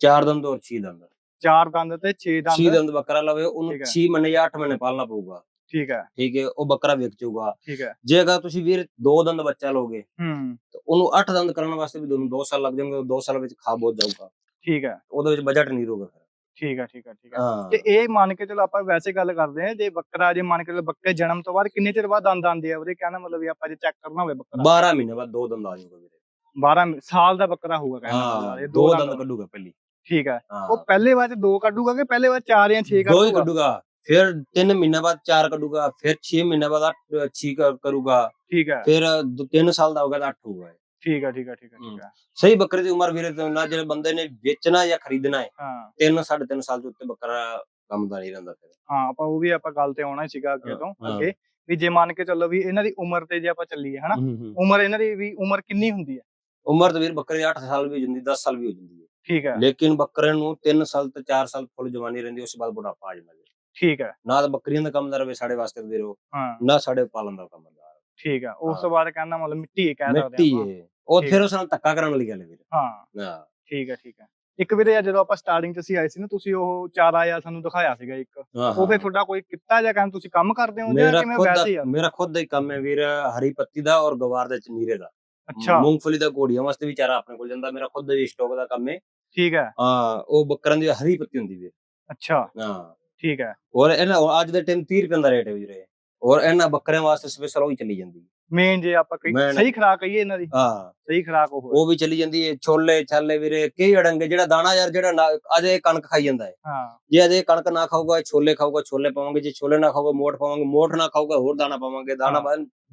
4 ਦੰਦ ਔਰ 6 ਦੰਦ। ਚਾਰ ਦੰਦ ਤੇ 6 6 ਦੰਦ ਦੰਦ ਬੱਕਰਾ ਲਵੇ ਉਹਨੂੰ ਠੀਕ ਹੈ। 6 ਮਹੀਨੇ ਜਾਂ 8 ਮਹੀਨੇ ਪਾਲਣਾ ਪਊਗਾ। ਠੀਕ ਹੈ। ਠੀਕ ਹੈ ਉਹ ਬੱਕਰਾ ਵਿਕ ਜਾਊਗਾ। ਠੀਕ ਹੈ। ਜੇ ਅਗਰ ਤੁਸੀਂ ਵੀਰ ਦੋ ਦੰਦ ਬੱਚਾ ਲੋਗੇ ਹੂੰ। ਤਾਂ ਉਹਨੂੰ 8 ਦੰਦ ਕਰਨ ਵਾਸਤੇ ਵੀ ਤੁਹਾਨੂੰ 2 ਸਾਲ ਲੱਗ ਜਾਣਗੇ 2 ਸਾਲ ਵਿੱਚ ਖਾ ਬਹੁਤ ਜਾਊਗਾ। ਠੀਕ ਹੈ। ਉਹਦੇ ਵਿੱਚ ਬਜਟ ਨਹੀਂ ਰਹੂਗਾ ਫਿਰ। ਠੀਕ ਹੈ ਠੀਕ ਹੈ ਠੀਕ ਹੈ। ਤੇ ਇਹ ਮੰਨ ਕੇ ਚਲੋ ਆਪਾਂ ਵੈਸੇ ਗੱਲ ਕਰਦੇ ਆ ਜੇ ਬੱਕਰਾ ਜੇ ਮੰਨ ਕੇ ਚਲੋ ਬੱਕਰੇ ਜਨਮ ਤੋਂ ਬਾਅਦ ਕਿੰਨੇ ਚਿਰ ਬਾਅਦ ਦੰਦ ਆਉਂਦੇ ਆ ਉਹਦੇ ਕਹਿਣਾ ਮਤਲਬ ਵੀ ਆਪਾਂ ਜੇ ਚੈੱਕ ਕਰਨਾ ਹੋਵੇ ਬੱਕਰਾ। 12 ਮਹੀਨੇ ਬਾਅਦ ਦੋ ਦੰਦ ਆ ਜਾਊਗਾ ਵੀਰੇ। 12 ਸਾਲ ਦਾ ਬੱਕਰਾ ਹੋਊਗਾ ਕਹਿੰਦਾ ਦੋ ਦੰਦ ਦੰਦ ਕੱਢੂਗਾ ਪਹਿਲੀ। ਠੀਕ ਹੈ। ਹਾਂ। ਉਹ ਪਹਿਲੇ ਵਾਰ ਚ ਦੋ ਕੱਢੂਗਾ ਕਿ ਪਹਿਲੇ ਵਾਰ ਚਾਰ ਜਾਂ 6 ਦੋ ਹੀ ਕੱਢੂਗਾ? ਕੱਢੂਗਾ ਫਿਰ 3 ਮਹੀਨੇ ਬਾਅਦ ਚਾਰ ਕੱਢੂਗਾ ਫਿਰ 6 ਮਹੀਨੇ ਬਾਅਦ 8 6 ਕਰੂਗਾ ਠੀਕ ਹੈ। ਫਿਰ 3 ਸਾਲ ਦਾ ਹੋਗਾ ਤਾਂ 8 ਹੋਊਗਾ ਇਹ। ਠੀਕ ਹੈ ਠੀਕ ਹੈ ਠੀਕ ਹੈ ਠੀਕ। ਹੈ। ਸਹੀ ਬੱਕਰੇ ਦੀ ਉਮਰ ਵੀਰੇ ਤੇ ਨਾ ਜਿਹੜੇ ਬੰਦੇ ਨੇ ਵੇਚਣਾ ਜਾਂ ਖਰੀਦਣਾ ਹੈ ਹਾਂ। 3 3.5 ਸਾਲ ਦੇ ਉੱਤੇ ਬੱਕਰਾ ਕੰਮ ਦਾ ਨਹੀਂ ਰਹਿੰਦਾ ਫਿਰ। ਹਾਂ ਆਪਾਂ ਉਹ ਵੀ ਆਪਾਂ ਗੱਲ ਤੇ ਆਉਣਾ ਹੀ ਸੀਗਾ ਅੱਗੇ ਹਾਂ, ਤੋਂ ਹਾਂ। ਅੱਗੇ ਵੀ ਜੇ ਮੰਨ ਕੇ ਚੱਲੋ ਵੀ ਇਹਨਾਂ ਦੀ ਉਮਰ ਤੇ ਜੇ ਆਪਾਂ ਚੱਲੀਏ ਹਨਾ? ਉਮਰ ਇਹਨਾਂ ਦੀ ਵੀ ਉਮਰ ਕਿੰਨੀ ਹੁੰਦੀ ਹੈ? ਉਮਰ ਤਾਂ ਵੀਰ ਬੱਕਰੇ ਦੀ 8 ਸਾਲ ਵੀ ਹੋ ਜਾਂਦੀ 10 ਸਾਲ ਵੀ ਹੋ ਜਾਂਦੀ ਹੈ। ਠੀਕ ਹੈ। ਲੇਕਿਨ ਬੱਕਰੇ ਨੂੰ 3 ਸਾਲ ਤੇ 4 ਸਾਲ ਫੁੱਲ ਜਵਾਨੀ ਰਹਿੰਦੀ ਉਸ ਤੋਂ ਬਾਅਦ ਬੁਢਾਪਾ ਆ ਜਾਂਦਾ ਜੀ। ਠੀਕ ਹੈ। ਨਾ ਤਾਂ ਬੱਕਰੀਆਂ ਦਾ ਕੰਮ ਦਾ ਰਵੇ ਸਾਡੇ ਵਾਸਤੇ ਵੀਰ ਉਹ ਹਾਂ। ਨਾ ਸਾਡੇ ਪਾਲਣ ਦਾ ਕੰਮ ਦਾ ਠੀਕ ਹੈ ਉਸ। ਤੋਂ ਬਾਅਦ ਕਹਿੰਦਾ ਮਤਲਬ ਮਿੱਟੀ ਹੈ ਕਹਿ ਸਕਦੇ ਮਿੱਟੀ ਹੈ। ਉਹ ਫਿਰ ਉਸ ਨਾਲ ਧੱਕਾ ਕਰਨ ਵਾਲੀ ਗੱਲ ਵੀਰ। ਹਾਂ। ਹਾਂ। ਠੀਕ ਹੈ ਠੀਕ ਹੈ। ਇੱਕ ਵੀਰੇ ਜਦੋਂ ਆਪਾਂ ਸਟਾਰਟਿੰਗ ਚ ਅਸੀਂ ਆਏ ਸੀ ਨਾ ਤੁਸੀਂ ਉਹ ਚਾਰਾ ਜਾਂ ਸਾਨੂੰ ਦਿਖਾਇਆ ਸੀਗਾ ਇੱਕ। ਉਹ ਫਿਰ। ਤੁਹਾਡਾ ਕੋਈ ਕਿੱਤਾ ਜਾਂ ਕਹਿੰਦੇ ਤੁਸੀਂ ਕੰਮ ਕਰਦੇ ਹੋ ਜਾਂ ਕਿਵੇਂ ਵੈਸੇ ਦਾ ਆ? ਮੇਰਾ ਖੁਦ ਦਾ ਹੀ ਕੰਮ ਹੈ ਵੀਰ ਹਰੀ ਪੱਤੀ ਦਾ ਔਰ ਗਵਾਰ ਦੇ ਚਨੀਰੇ ਦਾ। ਅੱਛਾ। ਮੂੰਗਫਲੀ ਦਾ ਘੋੜੀਆਂ ਵਾਸਤੇ ਵੀ ਚਾਰਾ ਆਪਣੇ ਕੋਲ ਜਾਂਦਾ ਮੇਰਾ ਖੁਦ ਦਾ ਵੀ ਸਟਾਕ ਦਾ ਕੰਮ ਹੈ ਠੀਕ ਹੈ। ਹਾਂ ਉਹ ਬੱਕਰਾਂ ਦੀ ਹਰੀ ਪੱਤੀ ਹੁੰਦੀ ਵੀਰ ਅੱਛਾ। ਹਾਂ। ਠੀਕ ਹੈ। ਔਰ ਇਹਨਾਂ ਅੱਜ ਦੇ ਟਾਈਮ 30 ਰੁਪਏ ਦਾ ਰੇਟ ਹੈ ਵੀਰੇ। ਔਰ ਇਹਨਾਂ ਬੱਕਰਿਆਂ ਵਾਸਤੇ ਸਪੈਸ਼ਲ ਉਹ ਹੀ ਚੱਲੀ ਜਾਂਦੀ ਹੈ ਮੇਨ ਜੇ ਆਪਾਂ ਕਹੀ ਸਹੀ ਖਰਾਕ ਕਹੀਏ ਇਹਨਾਂ ਦੀ। ਹਾਂ। ਸਹੀ ਖਰਾਕ ਉਹ। ਉਹ ਵੀ ਚੱਲੀ ਜਾਂਦੀ ਹੈ ਛੋਲੇ ਛਾਲੇ ਵੀਰੇ ਕਈ ਅੜੰਗੇ ਜਿਹੜਾ ਦਾਣਾ ਯਾਰ ਜਿਹੜਾ ਅੱਜ ਇਹ ਕਣਕ ਖਾਈ ਜਾਂਦਾ ਹੈ ਹਾਂ। ਜੇ ਅਜੇ ਕਣਕ ਨਾ ਖਾਊਗਾ ਛੋਲੇ ਖਾਊਗਾ ਛੋਲੇ ਪਾਵਾਂਗੇ ਜੇ ਛੋਲੇ ਨਾ ਖਾਊਗਾ ਮੋਠ ਪਾਵਾਂਗੇ ਮੋਠ ਨਾ ਖਾਊਗਾ ਹੋਰ ਦਾਣਾ ਪਾਵਾਂਗੇ ਦਾਣਾ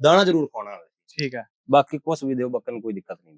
ਦਾਣਾ ਜ਼ਰੂਰ ਖਾਣਾ ਠੀਕ ਹੈ। ਬਾਕੀ ਕੁਛ ਵੀ ਦਿਓ ਬੱਕਰ ਨੂੰ ਕੋਈ ਦਿੱਕਤ ਨਹੀਂ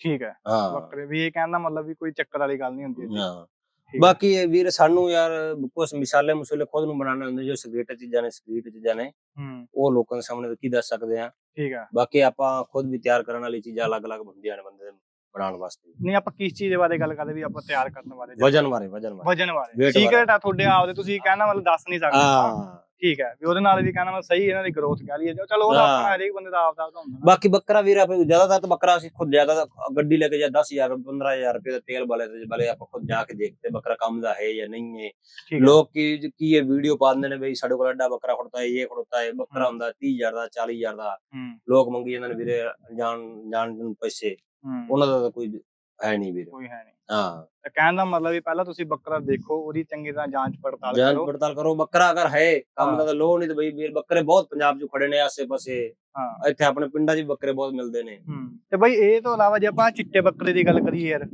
ਠੀਕ ਹੈ। ਹਾਂ। ਬੱਕਰੇ ਵੀ ਇਹ ਕਹਿੰਦਾ ਮਤਲਬ ਵੀ ਕੋਈ ਚੱਕਰ ਵਾਲੀ ਗੱਲ ਨਹੀਂ ਹੁੰਦੀ ਇਹਦੀ। ਹਾਂ। ਠੀਕ ਹੈ। ਬਾਕੀ ਇਹ ਵੀਰ ਸਾਨੂੰ ਯਾਰ ਕੁਛ ਮਿਸਾਲੇ ਮਸੂਲੇ ਖੁਦ ਨੂੰ ਬਣਾਉਣੇ ਹੁੰਦੇ ਜੋ ਸਿਗਰਟ ਚੀਜ਼ਾਂ ਨੇ ਸਿਗਰਟ ਚੀਜ਼ਾਂ ਨੇ ਹੂੰ। ਉਹ ਲੋਕਾਂ ਦੇ ਸਾਹਮਣੇ ਕੀ ਦੱਸ ਸਕਦੇ ਆ ਠੀਕ ਹੈ। ਬਾਕੀ ਆਪਾਂ ਖੁਦ ਵੀ ਤਿਆਰ ਕਰਨ ਵਾਲੀ ਚੀਜ਼ਾਂ ਅਲੱਗ-ਅਲੱਗ ਹੁੰਦੀਆਂ ਨੇ ਬੰਦੇ ਦੇ ਬਣਾਉਣ ਵਾਸਤੇ। ਨਹੀਂ ਆਪਾਂ ਕਿਸ ਚੀਜ਼ ਦੇ ਬਾਰੇ ਗੱਲ ਕਰਦੇ ਵੀ ਆਪਾਂ ਤਿਆਰ ਕਰਨ ਬਾਰੇ ਵਜਨ ਬਾਰੇ ਵਜਨ ਬਾਰੇ। ਵਜਨ ਬਾਰੇ। ਸੀਕ੍ਰੇਟ ਆ ਤੁਹਾਡੇ ਆਪਦੇ ਤੁਸੀਂ ਕਹਿਣਾ ਮਤਲਬ ਦੱਸ ਨਹੀਂ ਸਕਦੇ। ਹਾਂ। ਠੀਕ ਹੈ ਵੀ ਉਹਦੇ ਨਾਲ ਵੀ ਕਹਿਣਾ ਮਤਲਬ ਸਹੀ ਇਹਨਾਂ ਦੀ ਗਰੋਥ ਕਹਿ ਲਈਏ। ਚਲੋ ਉਹਦਾ ਹਾਂ। ਆਪਣਾ ਹਰੇਕ ਬੰਦੇ ਦਾ ਆਪਦਾ ਆਪਦਾ ਹੁੰਦਾ ਨਾ। ਬਾਕੀ ਬੱਕਰਾ ਵੀਰ ਆਪਾਂ ਜ਼ਿਆਦਾਤਰ ਤਾਂ ਬੱਕਰਾ ਅਸੀਂ ਖੁਦ ਜ਼ਿਆਦਾ ਗੱਡੀ ਲੈ ਕੇ ਜਾਂ 10000 15000 ਰੁਪਏ ਦਾ ਤੇਲ ਵਾਲੇ ਤੇ ਵਾਲੇ ਆਪਾਂ ਖੁਦ ਜਾ ਕੇ ਦੇਖਦੇ ਬੱਕਰਾ ਕੰਮ ਦਾ ਹੈ ਜਾਂ ਨਹੀਂ ਹੈ। ਠੀਕ ਹੈ। ਲੋਕ ਕੀ ਕੀ ਇਹ ਵੀਡੀਓ ਪਾ ਦਿੰਦੇ ਨੇ ਬਈ ਸਾਡੇ ਕੋਲ ਐਡਾ ਬੱਕਰਾ ਖੜਤਾ ਹੈ ਇਹ ਖੜਤਾ ਹੈ ਬੱਕਰਾ ਹਮ। ਹੁੰਦਾ 30000 ਦਾ 40000 ਦਾ। ਹੂੰ। ਲੋਕ ਮੰਗੀ ਜਾਂਦੇ ਨੇ ਵੀਰੇ ਜਾਣ ਜਾਣ ਨੂੰ ਪੈਸੇ। ਹੂੰ। ਉਹਨਾਂ ਦਾ ਤਾਂ ਕੋਈ ਹੈ ਨਹੀਂ ਵੀਰੇ। ਕੋਈ ਹੈ ਨਹੀਂ। ਹਾਂ। ਤਾਂ ਕਹਿਣ ਦਾ ਮਤਲਬ ਵੀ ਪਹਿਲਾਂ ਤੁਸੀਂ ਬੱਕਰਾ ਦੇਖੋ ਉਹਦੀ ਚੰਗੀ ਤਰ੍ਹਾਂ ਜਾਂਚ ਪੜਤਾਲ ਜਾਂਚ ਕਰੋ। ਪੜਤਾਲ ਕਰੋ। ਬੱਕਰਾ ਅਗਰ ਹੈ ਕੰਮ ਦਾ ਲੋੜ ਨਹੀਂ ਤੇ ਬਈ ਵੀਰ ਬੱਕਰੇ ਬਹੁਤ ਪੰਜਾਬ 'ਚ ਖੜੇ ਨੇ ਆਸੇ ਪਾਸੇ ਹਾਂ। ਇੱਥੇ ਆਪਣੇ ਪਿੰਡਾਂ 'ਚ ਵੀ ਬੱਕਰੇ ਬਹੁਤ ਮਿਲਦੇ ਨੇ। ਹੂੰ। ਤੇ ਬਈ ਇਹ ਤੋਂ ਇਲਾਵਾ ਜੇ ਆਪਾਂ ਚਿੱਟੇ ਬੱਕਰੇ ਦੀ ਗੱਲ ਕਰੀਏ ਯਾਰ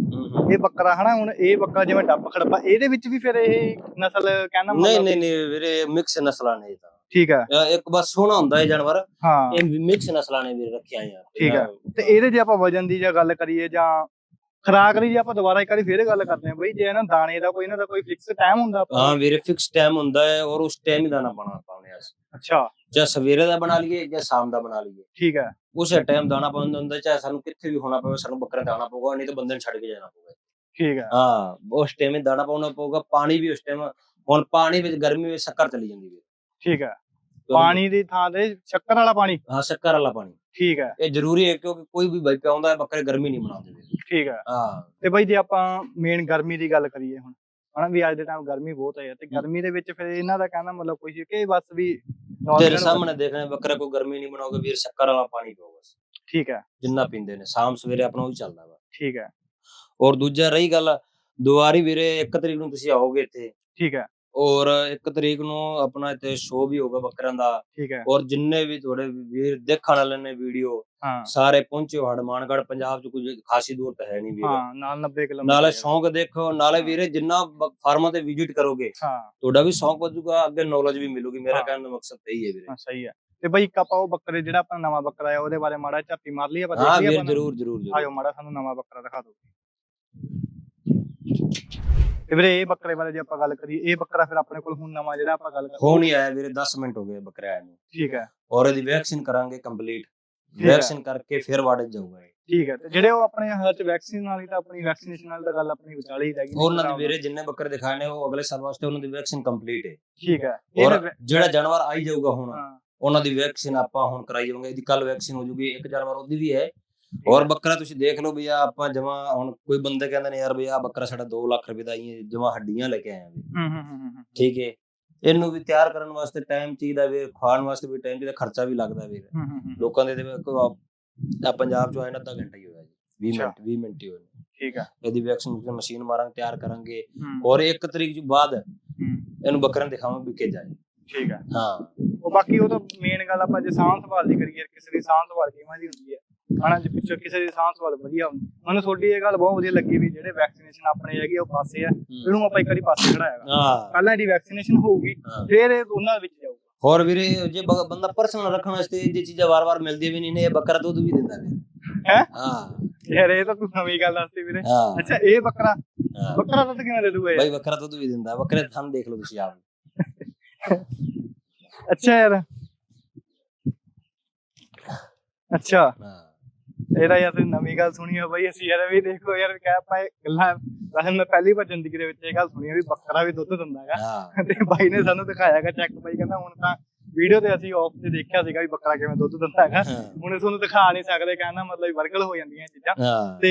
ਇਹ ਬੱਕਰਾ ਹਨਾ ਹੁਣ ਇਹ ਬੱਕਰਾ ਜਿਵੇਂ ਡੱਬ ਖੜਪਾ ਇਹਦੇ ਵਿੱਚ ਵੀ ਫਿਰ ਇਹ ਨਸਲ ਕਹਿਣਾ ਨਹੀਂ ਮਤਲਬ ਨਹੀਂ ਨਹੀਂ ਵੀਰੇ ਮਿਕਸ ਨਸਲਾਂ ਨੇ ਇਹ ਤਾਂ। ਠੀਕ ਹੈ ਇੱਕ ਬਸ ਸੋਹਣਾ ਹੁੰਦਾ ਹੈ ਜਾਨਵਰ। ਹਾਂ। ਇਹ ਮਿਕਸ ਨਸਲਾਂ ਨੇ ਵੀਰੇ ਰੱਖਿਆ ਯਾਰ। ਠੀਕ ਹੈ। ਤੇ ਇਹਦੇ ਜੇ ਆਪਾਂ ਵਜਨ ਦੀ ਜਾਂ ਗੱਲ ਕਰੀਏ ਜਾਂ ਖਰਾਕ ਦੀ ਜੇ ਆਪਾਂ ਦੁਬਾਰਾ ਇੱਕ ਵਾਰੀ ਫੇਰ ਗੱਲ ਕਰਦੇ ਹਾਂ ਬਈ ਜੇ ਇਹਨਾਂ ਦਾਣੇ ਦਾ ਕੋਈ ਇਹਨਾਂ ਦਾ ਕੋਈ ਫਿਕਸ ਟਾਈਮ ਹੁੰਦਾ ਆਪਾਂ ਹਾਂ ਵੀਰੇ ਫਿਕਸ ਟਾਈਮ ਹੁੰਦਾ ਹੈ ਔਰ ਉਸ ਟਾਈਮ ਹੀ ਦਾਣਾ ਪਾਣਾ ਪਾਉਣੇ ਆ ਅੱਛਾ। ਚਾਹੇ ਸਵੇਰੇ ਦਾ ਬਣਾ ਲਈਏ ਜਾਂ ਸ਼ਾਮ ਦਾ ਬਣਾ ਲਈਏ। ਠੀਕ ਹੈ। ਉਸੇ ਟਾਈਮ ਦਾਣਾ ਪਾਉਂਦਾ ਹੁੰਦਾ ਚਾਹੇ ਸਾਨੂੰ ਕਿੱਥੇ ਵੀ ਹੋਣਾ ਪਵੇ ਸਾਨੂੰ ਬੱਕਰਾ ਦਾਣਾ ਪਊਗਾ ਨਹੀਂ ਤਾਂ ਬੰਦੇ ਨੂੰ ਛੱਡ ਕੇ ਜਾਣਾ ਪਊਗਾ। ਠੀਕ ਹੈ। ਹਾਂ ਉਸ ਟਾਈਮ ਹੀ ਦਾਣਾ ਪਾਉਣਾ ਪਊਗਾ ਪਾਣੀ ਵੀ ਉਸ ਟਾਈਮ ਹੁਣ ਪਾਣੀ ਵਿੱਚ ਗਰਮੀ ਵਿੱਚ ਸ਼ੱਕਰ ਚਲੀ ਜਾਂਦੀ ਹੈ। ਠੀਕ ਹੈ। ਪਾਣੀ ਦੀ ਥਾਂ ਤੇ ਸ਼ੱਕਰ ਵਾਲਾ ਪਾਣੀ? ਹਾਂ ਸ਼ੱਕਰ ਵਾਲਾ ਪਾਣੀ। ਠੀਕ ਹੈ। ਇਹ ਜ਼ਰੂਰੀ ਹੈ ਕਿਉਂਕਿ ਕੋਈ ਵੀ ਬਾਈ ਪਿਆਉਂਦਾ ਹੈ ਬੱਕਰੇ ਗਰਮੀ ਨਹੀਂ ਵੀਰੇ। ਠੀਕ ਹੈ। ਹਾਂ। ਤੇ ਬਈ ਜੇ ਆਪਾਂ ਮੇਨ ਗਰਮੀ ਦੀ ਗੱਲ ਕਰੀਏ ਹੁਣ ਹਨਾ ਵੀ ਅੱਜ ਦੇ ਟਾਈਮ ਗਰਮੀ ਬਹੁਤ ਹੈ ਤੇ ਗਰਮੀ ਦੇ ਵਿੱਚ ਫਿਰ ਇਹਨਾਂ ਦਾ ਕਹਿੰਦਾ ਮਤਲਬ ਕੋਈ ਸੀ ਕਿ ਬਸ ਵੀ ਤੇਰੇ ਸਾਹਮਣੇ ਦੇਖਣੇ ਬੱਕਰਾ ਕੋਈ ਗਰਮੀ ਨਹੀਂ ਬਣਾਓਗੇ ਵੀਰ ਸ਼ੱਕਰ ਵਾਲਾ ਪਾਣੀ ਪੀਓ ਬਸ। ਠੀਕ ਹੈ। ਜਿੰਨਾ ਪੀਂਦੇ ਨੇ ਸ਼ਾਮ ਸਵੇਰੇ ਆਪਣਾ ਉਹੀ ਚੱਲਦਾ ਵਾ। ਠੀਕ ਹੈ। ਔਰ ਦੂਜਾ ਰਹੀ ਗੱਲ ਦੁਆਰੀ ਵੀਰੇ 1 ਤਰੀਕ ਨੂੰ ਤੁਸੀਂ ਆਓਗੇ ਇੱਥੇ। ਠੀਕ ਹੈ। ਔਰ 1 ਤਰੀਕ ਨੂੰ ਆਪਣਾ ਇੱਥੇ ਸ਼ੋਅ ਵੀ ਹੋਗਾ ਬੱਕਰਿਆਂ ਦਾ। ਠੀਕ ਹੈ। ਔਰ ਜਿੰਨੇ ਵੀ ਤੁਹਾਡੇ ਵੀਰ ਦੇਖਣ ਵਾਲੇ ਨੇ ਵੀਡੀਓ ਹਾਂ। ਸਾਰੇ ਪਹੁੰਚਿਓ ਹਨੂਮਾਨਗੜ੍ਹ ਪੰਜਾਬ ਚ ਕੁਝ ਖਾਸੀ ਦੂਰ ਤਾਂ ਹੈ ਨਹੀਂ ਵੀਰ। ਹਾਂ ਨਾਲ 90 ਕਿਲੋਮੀਟਰ ਨਾਲੇ ਹੈ। ਸ਼ੌਂਕ ਦੇਖੋ ਨਾਲੇ ਹਾਂ। ਵੀਰੇ ਜਿੰਨਾ ਫਾਰਮਾਂ ਤੇ ਵਿਜ਼ਿਟ ਕਰੋਗੇ ਹਾਂ। ਤੁਹਾਡਾ ਵੀ ਸ਼ੌਂਕ ਵਧੂਗਾ ਅੱਗੇ ਨੌਲੇਜ ਵੀ ਮਿਲੂਗੀ ਮੇਰਾ ਹਾਂ। ਕਹਿਣ ਦਾ ਮਕਸਦ ਇਹੀ ਹੈ ਵੀਰੇ। ਹਾਂ ਸਹੀ ਹੈ। ਤੇ ਬਈ ਇੱਕ ਆਪਾਂ ਉਹ ਬੱਕਰੇ ਜਿਹੜਾ ਆਪਣਾ ਨਵਾਂ ਬੱਕਰਾ ਆਇਆ ਉਹਦੇ ਬਾਰੇ ਮਾੜਾ ਝਾਤੀ ਮਾਰ ਲਈ ਆਪਾਂ ਹਾਂ ਵੀਰ ਜਰੂਰ ਜਰੂਰ ਆਇਓ ਮਾੜਾ ਸਾਨੂੰ ਨਵਾਂ ਬੱਕਰਾ ਦਿਖਾ ਦਿਓ। ਤੇ ਵੀਰੇ ਇਹ ਬੱਕਰੇ ਬਾਰੇ ਜੇ ਆਪਾਂ ਗੱਲ ਕਰੀਏ ਇਹ ਬੱਕਰਾ ਫਿਰ ਆਪਣੇ ਕੋਲ ਹੁਣ ਨਵਾਂ ਜਿਹੜਾ ਆਪਾਂ ਗੱਲ ਕਰ ਹੁਣ ਹੀ ਆਇਆ ਵੀਰੇ 10 ਮਿੰਟ ਹੋ ਗਏ ਬੱਕਰੇ ਆਏ ਨੂੰ। ਠੀਕ ਹੈ। ਔਰ ਇਹਦੀ ਵੈਕਸੀਨ ਕਰਾਂਗੇ ਕੰਪਲੀਟ। ਵੈਕਸੀਨ ਕਰਕੇ ਫਿਰ ਵਾੜੇ ਜਾਊਗਾ ਇਹ। ਠੀਕ ਹੈ ਤੇ ਜਿਹੜੇ ਉਹ ਆਪਣੇ ਹੱਥ ਚ ਵੈਕਸੀਨ ਵਾਲੀ ਤਾਂ ਆਪਣੀ ਵੈਕਸੀਨੇਸ਼ਨ ਨਾਲ ਤਾਂ ਗੱਲ ਆਪਣੀ ਵਿਚਾਲੇ ਹੀ ਰਹਿ ਗਈ। ਉਹਨਾਂ ਦੇ ਵੀਰੇ ਜਿੰਨੇ ਬੱਕਰੇ ਦਿਖਾਏ ਨੇ ਉਹ ਅਗਲੇ ਸਾਲ ਵਾਸਤੇ ਉਹਨਾਂ ਦੀ ਵੈਕਸੀਨ ਕੰਪਲੀਟ ਹੈ। ਠੀਕ ਹੈ। ਔਰ ਜਿਹੜਾ ਜਾਨਵਰ ਆਈ ਜਾਊਗਾ ਹੁਣ ਉਹਨਾਂ ਦੀ ਵੈਕਸੀਨ ਆਪਾਂ ਹੁਣ ਕਰਾਈ ਜਾਵਾਂਗੇ। ਇਹਦੀ ਕੱਲ ਵੈਕਸੀਨ ਹੋ ਜੂਗੀ ਇੱਕ ਜਾਨਵਰ ਉਹਦੀ ਵੀ ਹੈ। ਔਰ ਬੱਕਰਾ ਤੁਸੀਂ ਦੇਖ ਲਓ ਵੀ ਆ ਆਪਾਂ ਜਮਾ ਹੁਣ ਕੋਈ ਬੰਦੇ ਕਹਿੰਦੇ ਨੇ ਯਾਰ ਵੀ ਆ ਬੱਕਰਾ ਸਾਡਾ 2 ਲੱਖ ਰੁਪਏ ਦਾ ਹੀ ਜਮਾ ਹੱਡੀਆਂ ਲੈ ਕੇ ਆਏ ਆ ਵੀ। ਹੂੰ ਹੂੰ ਹੂੰ ਠੀਕ ਹੈ। ਇਹਨੂੰ ਵੀ ਤਿਆਰ ਕਰਨ ਵਾਸਤੇ ਟਾਈਮ ਚਾਹੀਦਾ ਵੀ ਖਾਣ ਵਾਸਤੇ ਵੀ ਟਾਈਮ ਚਾਹੀਦਾ ਖਰਚਾ ਵੀ ਲੱਗਦਾ ਵੀ। ਲੋਕਾਂ ਦੇ ਆ ਪੰਜਾਬ ਚ ਆਇਆ ਨਾ ਅੱਧਾ ਘੰਟਾ ਹੀ ਹੋਇਆ ਜੀ। 20 ਅੱਛਾ। ਮਿੰਟ 20 ਮਿੰਟ ਹੀ ਹੋਏ। ਠੀਕ ਹੈ ਇਹਦੀ ਵੈਕਸੀਨ ਮਸ਼ੀਨ ਮਾਰਾਂਗੇ ਤਿਆਰ ਕਰਾਂਗੇ। ਔਰ 1 ਤਰੀਕ ਤੋਂ ਬਾਅਦ ਇਹਨੂੰ ਬੱਕਰਾ ਦਿਖਾਵਾਂਗੇ ਵਿਕੇ ਜਾਏ ਠੀਕ ਹੈ ਹਾਂ। ਉਹ ਬਾਕੀ ਉਹ ਤਾਂ ਮੇਨ ਗੱਲ ਆਪਾਂ ਜੇ ਸਾਂਭ ਸੰਭਾਲ ਦੀ ਕਰੀਏ ਕਿਸੇ ਦੀ ਸਾਂਭ ਸੰਭਾਲ ਕਿਵੇਂ ਦੀ ਹੁੰਦੀ ਹੈ ਹਨਾ ਜੇ ਪਿੱਛੋਂ ਕਿਸੇ ਦੀ ਸਾਹ ਸਵਾਲ ਵਧੀਆ ਹੁੰਦੀ। ਮੈਨੂੰ ਤੁਹਾਡੀ ਇਹ ਗੱਲ ਬਹੁਤ ਵਧੀਆ ਲੱਗੀ ਵੀ ਜਿਹੜੇ ਵੈਕਸੀਨੇਸ਼ਨ ਆਪਣੇ ਹੈਗੇ ਉਹ ਪਾਸੇ ਆ। ਇਹਨੂੰ ਆਪਾਂ ਇੱਕ ਵਾਰੀ ਪਾਸੇ ਹਾਂ। ਪਹਿਲਾਂ ਇਹਦੀ ਵੈਕਸੀਨੇਸ਼ਨ ਹੋਊਗੀ। ਫਿਰ ਇਹ ਦੋਨਾਂ ਵਿੱਚ ਜਾਊਗਾ। ਹੋਰ ਵੀਰੇ ਜੇ ਬੰਦਾ ਪਰਸਨਲ ਰੱਖਣ ਵਾਸਤੇ ਇਹ ਚੀਜ਼ਾਂ ਵਾਰ-ਵਾਰ ਮਿਲਦੀਆਂ ਵੀ ਨਹੀਂ ਨੇ ਇਹ ਬੱਕਰਾ ਦੁੱਧ ਵੀ ਦਿੰਦਾ ਵੀਰੇ। ਹੈ? ਹਾਂ। ਯਾਰ ਇਹ ਤਾਂ ਤੂੰ ਨਵੀਂ ਗੱਲ ਦੱਸਤੀ ਵੀਰੇ। ਅੱਛਾ ਇਹ ਬੱਕਰਾ। ਬੱਕਰਾ ਦੁੱਧ ਕਿਵੇਂ ਦੇ ਦੂਗਾ ਬਾਈ ਬੱਕਰਾ ਦੁੱਧ ਵੀ ਦਿੰਦਾ। ਬੱਕਰੇ ਥਣ ਦੇਖ ਲਓ ਤੁਸੀਂ ਆਪ। ਅੱਛਾ ਯਾਰ। ਅੱਛਾ। ਹਾਂ। ਇਹਦਾ ਯਾਰ ਤੁਸੀਂ ਨਵੀਂ ਗੱਲ ਸੁਣੀ ਹੋ ਬਾਈ ਅਸੀਂ ਯਾਰ ਵੀ ਦੇਖੋ ਯਾਰ ਕਹਿ ਪਾਏ ਗੱਲਾਂ ਵੈਸੇ ਮੈਂ ਪਹਿਲੀ ਵਾਰ ਜ਼ਿੰਦਗੀ ਦੇ ਵਿੱਚ ਇਹ ਗੱਲ ਸੁਣੀ ਆ ਵੀ ਬੱਕਰਾ ਵੀ ਦੁੱਧ ਦਿੰਦਾ ਹੈਗਾ ਤੇ ਬਾਈ ਨੇ ਸਾਨੂੰ ਦਿਖਾਇਆਗਾ ਚੈੱਕ ਬਾਈ ਕਹਿੰਦਾ ਹੁਣ ਤਾਂ ਵੀਡੀਓ ਤੇ ਅਸੀਂ ਆਫ ਤੇ ਦੇਖਿਆ ਸੀਗਾ ਵੀ ਬੱਕਰਾ ਕਿਵੇਂ ਦੁੱਧ ਦਿੰਦਾ ਹੈਗਾ। ਹੁਣ ਤੁਹਾਨੂੰ ਦਿਖਾ ਨਹੀਂ ਸਕਦੇ ਕਹਿੰਦਾ ਮਤਲਬ ਵਰਗਲ ਹੋ ਜਾਂਦੀਆਂ ਇਹ ਚੀਜ਼ਾਂ। ਤੇ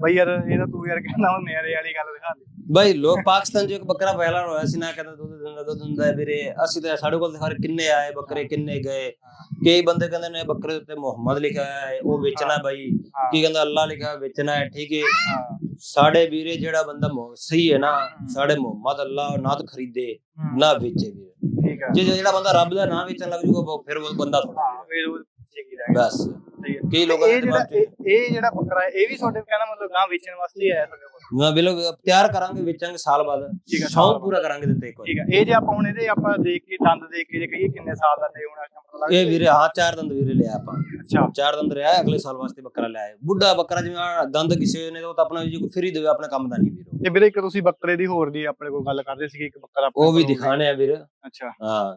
ਬਾਈ ਯਾਰ ਇਹ ਤਾਂ ਤੂੰ ਯਾਰ ਕਹਿੰਦਾ ਉਹ ਨੇਰੇ ਵਾਲੀ ਗੱਲ ਦਿਖਾ ਦੇ। ਬਾਈ ਲੋਕ ਪਾਕਿਸਤਾਨ ਚ ਇੱਕ ਬੱਕਰਾ ਪਹਿਲਾਂ ਹੋਇਆ ਸੀ ਨਾ ਕਹਿੰਦਾ ਦੁੱਧ ਦਿੰਦਾ ਦੁੱਧ ਦਿੰਦਾ ਵੀਰੇ। ਅਸੀਂ ਤਾਂ ਸਾਡੇ ਕੋਲ ਤਾਂ ਕਿੰਨੇ ਆਏ ਬੱਕਰੇ ਕਿੰਨੇ ਗਏ। ਕਈ ਬੰਦੇ ਕਹਿੰਦੇ ਨੇ ਬੱਕਰੇ ਉੱਤੇ ਮੁਹੰਮਦ ਲਿਖਿਆ ਹੈ ਉਹ ਵੇਚਣਾ ਬਾਈ। ਕੀ ਕਹਿੰਦਾ ਅੱਲਾ ਲਿਖਿਆ ਵੇਚਣਾ ਹੈ ਠੀਕ ਹੈ। ਸਾਡੇ ਵੀਰੇ ਜਿਹੜਾ ਬੰਦਾ ਸਹੀ ਹੈ ਨਾ ਸਾਡੇ ਮੁਹੰਮਦ ਅੱਲਾ ਨਾ ਤਾਂ ਖਰੀਦੇ ਨਾ ਵੇਚੇ ਵੀਰੇ। ਠੀਕ ਹੈ। ਜੇ ਜਿਹੜਾ ਬੰਦਾ ਰੱਬ ਦਾ ਨਾਮ ਵੇਚਣ ਲੱਗ ਜੂਗਾ ਉਹ ਫਿਰ ਉਹ ਬੰਦਾ ਥੋੜਾ ਫਿਰ ਉਹ ਬਸ। ਕਈ ਲੋਕਾਂ ਇਹ ਦੇ ਜਿਹੜਾ ਦਿਮਾਗ 'ਚ ਇਹ ਜਿਹੜਾ ਬੱਕਰਾ ਹੈ ਇਹ ਵੀ ਤੁਹਾਡੇ ਕਹਿਣਾ ਮਤਲਬ ਗਾਂ ਵੇਚਣ ਵਾਸਤੇ ਆਇਆ ਤੁਹਾਡੇ ਮੈਂ ਬਿਲੋ ਤਿਆਰ ਕਰਾਂਗੇ ਵੇਚਾਂਗੇ ਸਾਲ ਬਾਅਦ। ਠੀਕ ਹੈ, ਸ਼ੌਂਕ। ਪੂਰਾ ਕਰਾਂਗੇ ਦਿੱਤੇ ਇੱਕ ਵਾਰੀ। ਠੀਕ ਹੈ ਇਹ ਜੇ ਆਪਾਂ ਹੁਣ ਇਹਦੇ ਆਪਾਂ ਦੇਖ ਕੇ ਦੰਦ ਦੇਖ ਕੇ ਜੇ ਕਹੀਏ ਕਿੰਨੇ ਸਾਲ ਦਾ ਤੇ ਹੋਣਾ ਪਤਾ ਲੱਗ ਇਹ ਵੀਰੇ ਹਾਂ ਚਾਰ ਦੰਦ ਵੀਰੇ ਲਿਆ ਆਪਾਂ। ਅੱਛਾ। ਚਾਰ ਦੰਦ ਰਿਹਾ ਅਗਲੇ ਸਾਲ ਵਾਸਤੇ ਬੱਕਰਾ ਲਿਆ ਬੁੱਢਾ ਬੱਕਰਾ ਜਿਵੇਂ ਦੰਦ ਕਿਸੇ ਨੇ ਉਹ ਤਾਂ ਆਪਣਾ ਜੀ ਕੋਈ ਫਰੀ ਦੇਵੇ ਆਪਣੇ ਕੰਮ ਦਾ ਨਹੀਂ ਵੀਰੋ ਤੇ ਵੀਰੇ ਇੱਕ ਤੁਸੀਂ ਬੱਕਰੇ ਦੀ ਹੋਰ ਦੀ ਆਪਣੇ ਕੋਲ ਗੱਲ ਕਰਦੇ ਸੀਗੇ ਇੱਕ ਬੱਕਰਾ ਉਹ ਵੀ ਦਿਖਾਣੇ ਆ ਵੀਰ। ਅੱਛਾ। ਹਾਂ।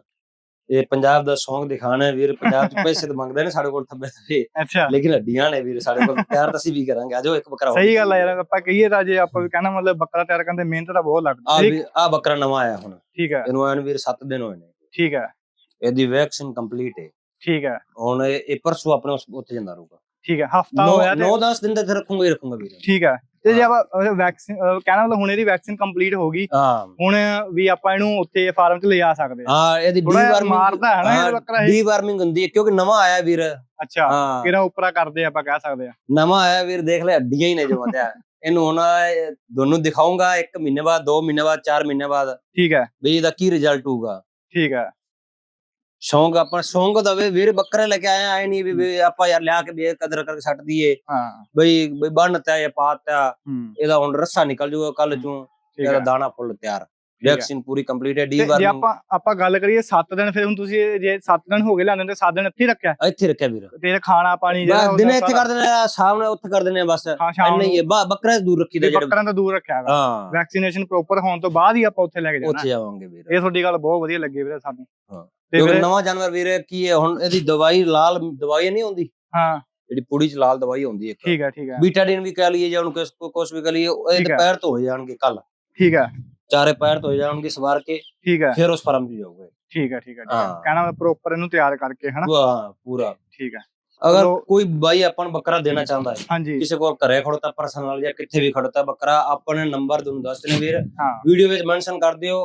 ਇਹ ਪੰਜਾਬ ਦਾ ਸ਼ੌਂਕ ਦਿਖਾਣਾ ਵੀਰ ਪੰਜਾਬ ਚ ਪੈਸੇ ਤਾਂ ਮੰਗਦੇ ਨੇ ਸਾਡੇ ਕੋਲ ਥੱਬੇ ਥੱਬੇ। ਅੱਛਾ। ਲੇਕਿਨ ਹੱਡੀਆਂ ਨੇ ਵੀਰ ਸਾਡੇ ਕੋਲ ਤਿਆਰ ਤਾਂ ਅਸੀਂ ਵੀ ਕਰਾਂਗੇ ਆਜੋ ਇੱਕ ਬੱਕਰਾ ਸਹੀ ਗੱਲ ਹੈ ਯਾਰ ਆਪਾਂ ਕਹੀਏ ਤਾਂ ਜੇ ਆਪਾਂ ਵੀ ਕਹਿਣਾ ਮਤਲਬ ਬੱਕਰਾ ਤਿਆਰ ਕਰਨ ਦੇ ਮਿਹਨਤ ਤਾਂ ਬਹੁਤ ਆ ਲੱਗਦੀ ਵੀ ਆ ਬੱਕਰਾ ਨਵਾਂ ਆਇਆ ਹੁਣ। ਠੀਕ ਹੈ ਇਹਨੂੰ ਨੂੰ ਵੀਰ 7 ਦਿਨ ਹੋਏ ਨੇ। ਠੀਕ ਹੈ ਇਹਦੀ ਵੈਕਸੀਨ ਕੰਪਲੀਟ ਹੈ ਠੀਕ ਹੈ ਹੁਣ ਇਹ ਪਰਸੋਂ ਆਪਣੇ ਉੱਥੇ ਜਾਂਦਾ ਰਹੂਗਾ। ਠੀਕ ਹੈ ਹਫਤਾ ਹੋਇਆ ਤੇ 9-10 ਦਿਨ ਤੱਕ ਰੱਖੂਗਾ ਹੀ ਰੱਖੂਗਾ ਵੀਰ। ਠੀਕ ਹੈ ਤੇ ਜੇ ਆਪਾਂ ਵੈਕਸੀਨ ਕਹਿਣਾ ਮਤਲਬ ਹੁਣ ਇਹਦੀ ਵੈਕਸੀਨ ਕੰਪਲੀਟ ਹੋ ਗਈ ਹਾਂ। ਹੁਣ ਵੀ ਆਪਾਂ ਇਹਨੂੰ ਉੱਥੇ ਫਾਰਮ 'ਚ ਲਿਜਾ ਸਕਦੇ ਆ ਹਾਂ ਇਹਦੀ ਡੀਵਾਰਮਿੰਗ ਮਾਰਦਾ ਹੈ ਨਾ ਇਹ ਬੱਕਰਾ ਇਹ। ਡੀਵਾਰਮਿੰਗ ਹੁੰਦੀ ਹੈ ਕਿਉਂਕਿ ਨਵਾਂ ਆਇਆ ਵੀਰ। ਅੱਛਾ ਹਾਂ। ਕਿਹੜਾ ਉਪਰਾ ਕਰਦੇ ਆਪਾਂ ਕਹਿ ਸਕਦੇ ਆ ਨਵਾਂ ਆਇਆ ਵੀਰ ਦੇਖ ਲੈ ਹੱਡੀਆਂ ਹੀ ਨੇ ਜਮਾਂ ਤੇ ਇਹਨੂੰ ਹੁਣ ਦੋਨੋਂ ਦਿਖਾਉਂਗਾ ਇੱਕ ਮਹੀਨੇ ਬਾਅਦ 2 ਮਹੀਨੇ ਬਾਅਦ 4 ਮਹੀਨੇ ਬਾਅਦ। ਠੀਕ ਹੈ। ਵੀ ਇਹਦਾ ਕੀ ਰਿਜ਼ਲਟ ਹੋਊਗਾ। ਠੀਕ ਹੈ। ਸ਼ੌਂਕ ਆਪਾਂ ਸ਼ੌਂਕ ਦਾ ਵੀ ਵੀਰ ਬੱਕਰੇ ਲੈ ਕੇ ਆਏ ਆਏ ਨਹੀਂ ਵੀ- ਆਪਾਂ ਯਾਰ ਲਿਆ ਕੇ ਵੀ ਕਦਰ ਕਰਕੇ ਛੱਡ ਦਈਏ। ਹਾਂ। ਬਈ ਬਈ ਬੰਨਤਾ ਇਹ ਪਾਤਾ ਇਹਦਾ ਹੁਣ ਰੱਸਾ ਨਿਕਲ ਜੂਗਾ ਕੱਲ ਚੋਂ ਇਹਦਾ ਦਾਣਾ ਫੁੱਲ ਤਿਆਰ। ਵੈਕਸੀਨ ਪੂਰੀ ਕੰਪਲੀਟ ਹੈ ਤੇ ਜੇ ਡੀਵਾਰਮਿੰਗ ਆਪਾਂ ਆਪਾਂ ਗੱਲ ਕਰੀਏ 7 ਦਿਨ ਫਿਰ ਹੁਣ ਤੁਸੀਂ ਇਹ ਜੇ 7 ਦਿਨ ਹੋ ਗਏ ਲੈਂਦੇ ਤੇ 7 ਦਿਨ ਇੱਥੇ ਰੱਖਿਆ? ਇੱਥੇ ਰੱਖਿਆ ਵੀਰ। ਤੇ ਖਾਣਾ ਪਾਣੀ ਜਿਹੜਾ ਦਿਨੇ ਇੱਥੇ ਕਰ ਦਿੰਦੇ ਆ ਸ਼ਾਮ ਨੂੰ ਉੱਥੇ ਕਰ ਦਿੰਦੇ ਆ ਬਸ। ਹਾਂ ਸ਼ਾਮ ਇੰਨਾ ਨੂੰ। ਹੀ। ਹੈ ਬਾ- ਬੱਕਰਾ ਦੂਰ ਰੱਖੀਦਾ ਜਿਹੜੇ ਬੱਕਰਾਂ ਤੋਂ ਦੂਰ ਰੱਖਿਆ ਹੈਗਾ। ਹਾਂ। ਵੈਕਸੀਨੇਸ਼ਨ ਪ੍ਰੋਪਰ ਹੋਣ ਤੋਂ ਬਾਅਦ ਹੀ ਆਪਾਂ ਉੱਥੇ ਲੈ ਕੇ ਜਾਣਾ। ਉੱਥੇ ਜਾਵਾਂਗੇ ਵੀਰ। ਇਹ ਤੁਹਾਡੀ ਗੱਲ ਬਹੁਤ ਵਧੀਆ ਲੱਗੀ ਵੀਰੇ ਸਾਨੂੰ। ਹਾਂ। ਤੇ ਕਿਉਂਕਿ ਨਵਾਂ ਜਾਨਵਰ ਵੀਰ ਕੀ ਹੈ ਹੁਣ ਇਹਦੀ ਦਵਾਈ ਲਾਲ ਦਵਾਈ ਨਹੀਂ ਆਉਂਦੀ ਹਾਂ। ਜਿਹੜੀ ਪੁੜੀ ਚ ਲਾਲ ਦਵਾਈ ਆਉਂਦੀ ਹੈ ਠੀਕ ਹੈ ਠੀਕ ਹੈ। ਬੀਟਾਡੀਨ ਵੀ ਕਹਿ ਲਈਏ ਜਾਂ ਉਹਨੂੰ ਕੁਛ ਕੁਛ ਵੀ ਕਹਿ ਲਈਏ ਉਹ ਠੀਕ ਇਹਦੇ ਹੈ। ਪੈਰ ਤੋਂ ਹੋ ਜਾਣਗੇ ਕੱਲ। ਠੀਕ ਹੈ। ਚਾਰੇ ਪੈਰ ਤੋਂ ਹੋ ਜਾਣਗੇ ਸਵਾਰ ਕੇ ਠੀਕ ਹੈ। ਫਿਰ ਉਸ ਫਰਮ ਚ ਜਾਓਗੇ ਠੀਕ ਹੈ ਠੀਕ ਹੈ। ਕਹਿਣਾ ਪ੍ਰੋਪਰ ਇਹਨੂੰ ਤਿਆਰ ਕਰਕੇ ਹਨਾ? ਪੂਰਾ ਪੂਰਾ। ਠੀਕ ਹੈ। ਅਗਰ। ਕੋਈ ਬਾਈ ਆਪਾਂ ਨੂੰ ਬੱਕਰਾ ਦੇਣਾ ਚਾਹੁੰਦਾ ਹੈ ਕਿਸੇ ਕੋਲ ਘਰੇ ਖੜੋਤਾ ਪਰਸਨਲ ਜਾਂ ਕਿੱਥੇ ਵੀ ਖੜੋਤਾ ਬੱਕਰਾ ਆਪਣੇ ਨੰਬਰ ਤੁਹਾਨੂੰ ਦੱਸ ਦੇਣੇ ਵੀਰ। ਵੀਡੀਓ ਵਿੱਚ ਮੈਂਸ਼ਨ ਕਰ ਦਿਓ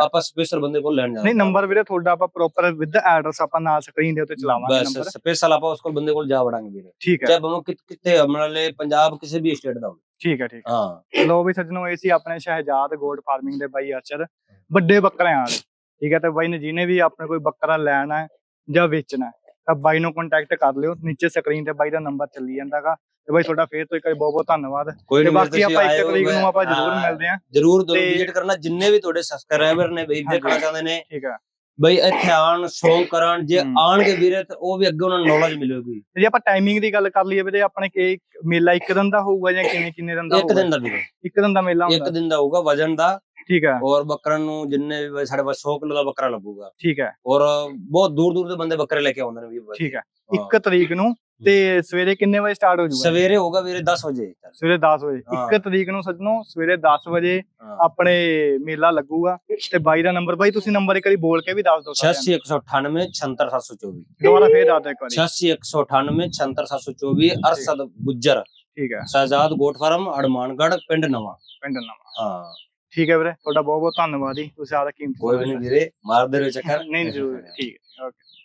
ਆਪਾਂ ਸਪੈਸ਼ਲ ਬੰਦੇ ਕੋਲ ਲੈਣ ਜਾਣਾ ਨਹੀਂ ਨੰਬਰ ਵੀਰੇ ਤੁਹਾਡਾ ਆਪਾਂ ਪ੍ਰੋਪਰ ਵਿਦ ਐਡਰੈਸ ਆਪਾਂ ਨਾਲ ਸਕਰੀਨ ਦੇ ਉੱਤੇ ਚਲਾਵਾਂਗੇ ਬਸ ਨੰਬਰ ਸਪੈਸ਼ਲ ਆਪਾਂ ਉਸ ਕੋਲ ਬੰਦੇ ਕੋਲ ਜਾ ਵੜਾਂਗੇ ਵੀਰ। ਠੀਕ ਹੈ। ਚਾਹੇ ਕਿੱਥੇ ਹਮਲੇ ਪੰਜਾਬ ਕਿਸੇ ਵੀ ਸਟੇਟ ਦਾ ਹੋਵੇ। ਠੀਕ ਹੈ ਠੀਕ ਹੈ। ਲੋ ਵੀ ਸੱਜਣੋ ਇਹ ਸੀ ਆਪਣੇ ਸ਼ਹਿਜਾਦ ਗੋਲਡ ਫਾਰਮਿੰਗ ਦੇ ਬਾਈ ਅਰਸ਼ਦ। ਵੱਡੇ ਬੱਕਰਿਆਂ ਵਾਲੇ। ਠੀਕ ਹੈ ਤੇ ਬਾਈ ਨੇ ਜਿਹਨੇ ਵੀ ਆਪਣੇ ਕੋਈ ਬੱਕਰਾ ਲੈਣਾ ਹੈ ਜਾਂ ਵੇਚਣਾ ਹੈ ਤਾਂ ਬਾਈ ਨੂੰ ਕੰਟੈਕਟ ਕਰ ਲਿਓ। ਨੀਚੇ ਸਕਰੀਨ ਤੇ ਬਾਈ ਦਾ ਨੰਬਰ ਚੱਲੀ ਜਾਂਦਾਗਾ। ਤੇ ਬਾਈ ਤੁਹਾਡਾ ਫੇਰ ਤੋਂ ਇੱਕ ਵਾਰੀ ਬਹੁਤ ਬਹੁਤ ਧੰਨਵਾਦ। ਕੋਈ ਨਹੀਂ ਬਾਕੀ ਆਪਾਂ ਇੱਕ ਤਰੀਕ ਨੂੰ ਆਪਾਂ ਜ਼ਰੂਰ ਮਿਲਦੇ ਹਾਂ। ਜਰੂਰ ਤੇ- ਵਿਜ਼ਿਟ ਕਰਨਾ। ਜਿੰਨੇ ਵੀ ਤੁਹਾਡੇ ਸਬਸਕ੍ਰਾਈਬਰ ਨੇ ਬਈ ਦੇਖਣਾ। ਚਾਹੁੰਦੇ ਨੇ ਠੀਕ ਹੈ ਬਈ ਇੱਥੇ ਆਣ ਸ਼ੌਂਕ ਕਰਨ ਜੇ। ਆਣਗੇ ਵੀਰੇ ਤਾਂ ਉਹ ਵੀ ਅੱਗੇ ਉਹਨਾਂ ਨੂੰ ਨੌਲੇਜ ਮਿਲੇਗੀ। ਜੇ ਆਪਾਂ ਟਾਈਮਿੰਗ ਦੀ ਗੱਲ ਕਰ ਲਈਏ ਵੀਰੇ ਆਪਣੇ ਕਿ ਮੇਲਾ ਇੱਕ ਦਿਨ ਦਾ ਹੋਊਗਾ ਜਾਂ ਕਿਵੇਂ ਕਿੰਨੇ ਦਿਨ ਦਾ ਇੱਕ ਦਿਨ ਦਾ ਵੀਰੇ। ਇੱਕ ਦਿਨ ਦਾ ਮੇਲਾ ਇੱਕ ਹੁੰਦਾ। ਦਿਨ ਦਾ ਹੋਊਗਾ ਵਜਨ ਦਾ। ਠੀਕ ਹੈ। ਔਰ ਬੱਕਰਨ ਨੂੰ ਜਿੰਨੇ ਵੀ ਸਾਡੇ ਪਾਸ 100 ਕਿਲੋ ਦਾ ਬੱਕਰਾ ਲੱਗੂਗਾ ਠੀਕ ਹੈ। ਔਰ ਬਹੁਤ ਦੂਰ ਦੂਰ ਦੇ ਬੰਦੇ ਬੱਕਰੇ ਲੈ ਕੇ ਆਉਂਦੇ ਨੇ ਵੀ ਠੀਕ ਹੈ। ਹਾਂ। ਇੱਕ ਤਰੀਕ ਨੂੰ ਤੇ ਸਵੇਰੇ ਕਿੰਨੇ ਵਜੇ ਸਟਾਰਟ ਹੋ ਜਾਊਗਾ ਸਵੇਰੇ ਹੋਊਗਾ ਵੀਰੇ 10 ਵਜੇ। ਸਵੇਰੇ 10 ਵਜੇ। ਹਾਂ। ਇੱਕ ਤਰੀਕ ਨੂੰ ਸੱਜਣੋ ਸਵੇਰੇ 10 ਵਜੇ। ਆਪਣੇ ਮੇਲਾ ਲੱਗੂਗਾ ਤੇ ਬਾਈ ਦਾ ਨੰਬਰ। ਬਾਈ ਤੁਸੀਂ ਨੰਬਰ ਇੱਕ ਵਾਰੀ ਬੋਲ ਕੇ ਵੀ ਦੱਸ ਦਿਓ ਸਾਰਿਆਂ ਨੂੰ। 86198 76724 ਦੁਬਾਰਾ ਫੇਰ ਦੱਸ ਦਿਓ ਇੱਕ ਵਾਰੀ। 86198 76724 ਅਰਸਦ ਗੁੱਜਰ। ਠੀਕ ਹੈ। ਸ਼ਹਿਜ਼ਾਦ ਗੋਟ ਫਾਰਮ ਅੜਮਾਨਗੜ ਪਿੰਡ ਨਵਾਂ। ਪਿੰਡ ਨਵਾਂ। ਹਾਂ। ਠੀਕ ਹੈ ਵੀਰੇ ਤੁਹਾਡਾ ਬਹੁਤ ਬਹੁਤ ਧੰਨਵਾਦ ਜੀ ਤੁਸੀਂ ਆਦਾ ਕੀਮਤੀ ਕੋਈ ਵੀ ਨਹੀਂ ਵੀਰੇ ਮਾਰਦੇ ਰਹੋ ਚੱਕਰ। ਨਹੀਂ ਨਹੀਂ ਜ਼ਰੂਰ ਠੀਕ ਹੈ ਓਕੇ।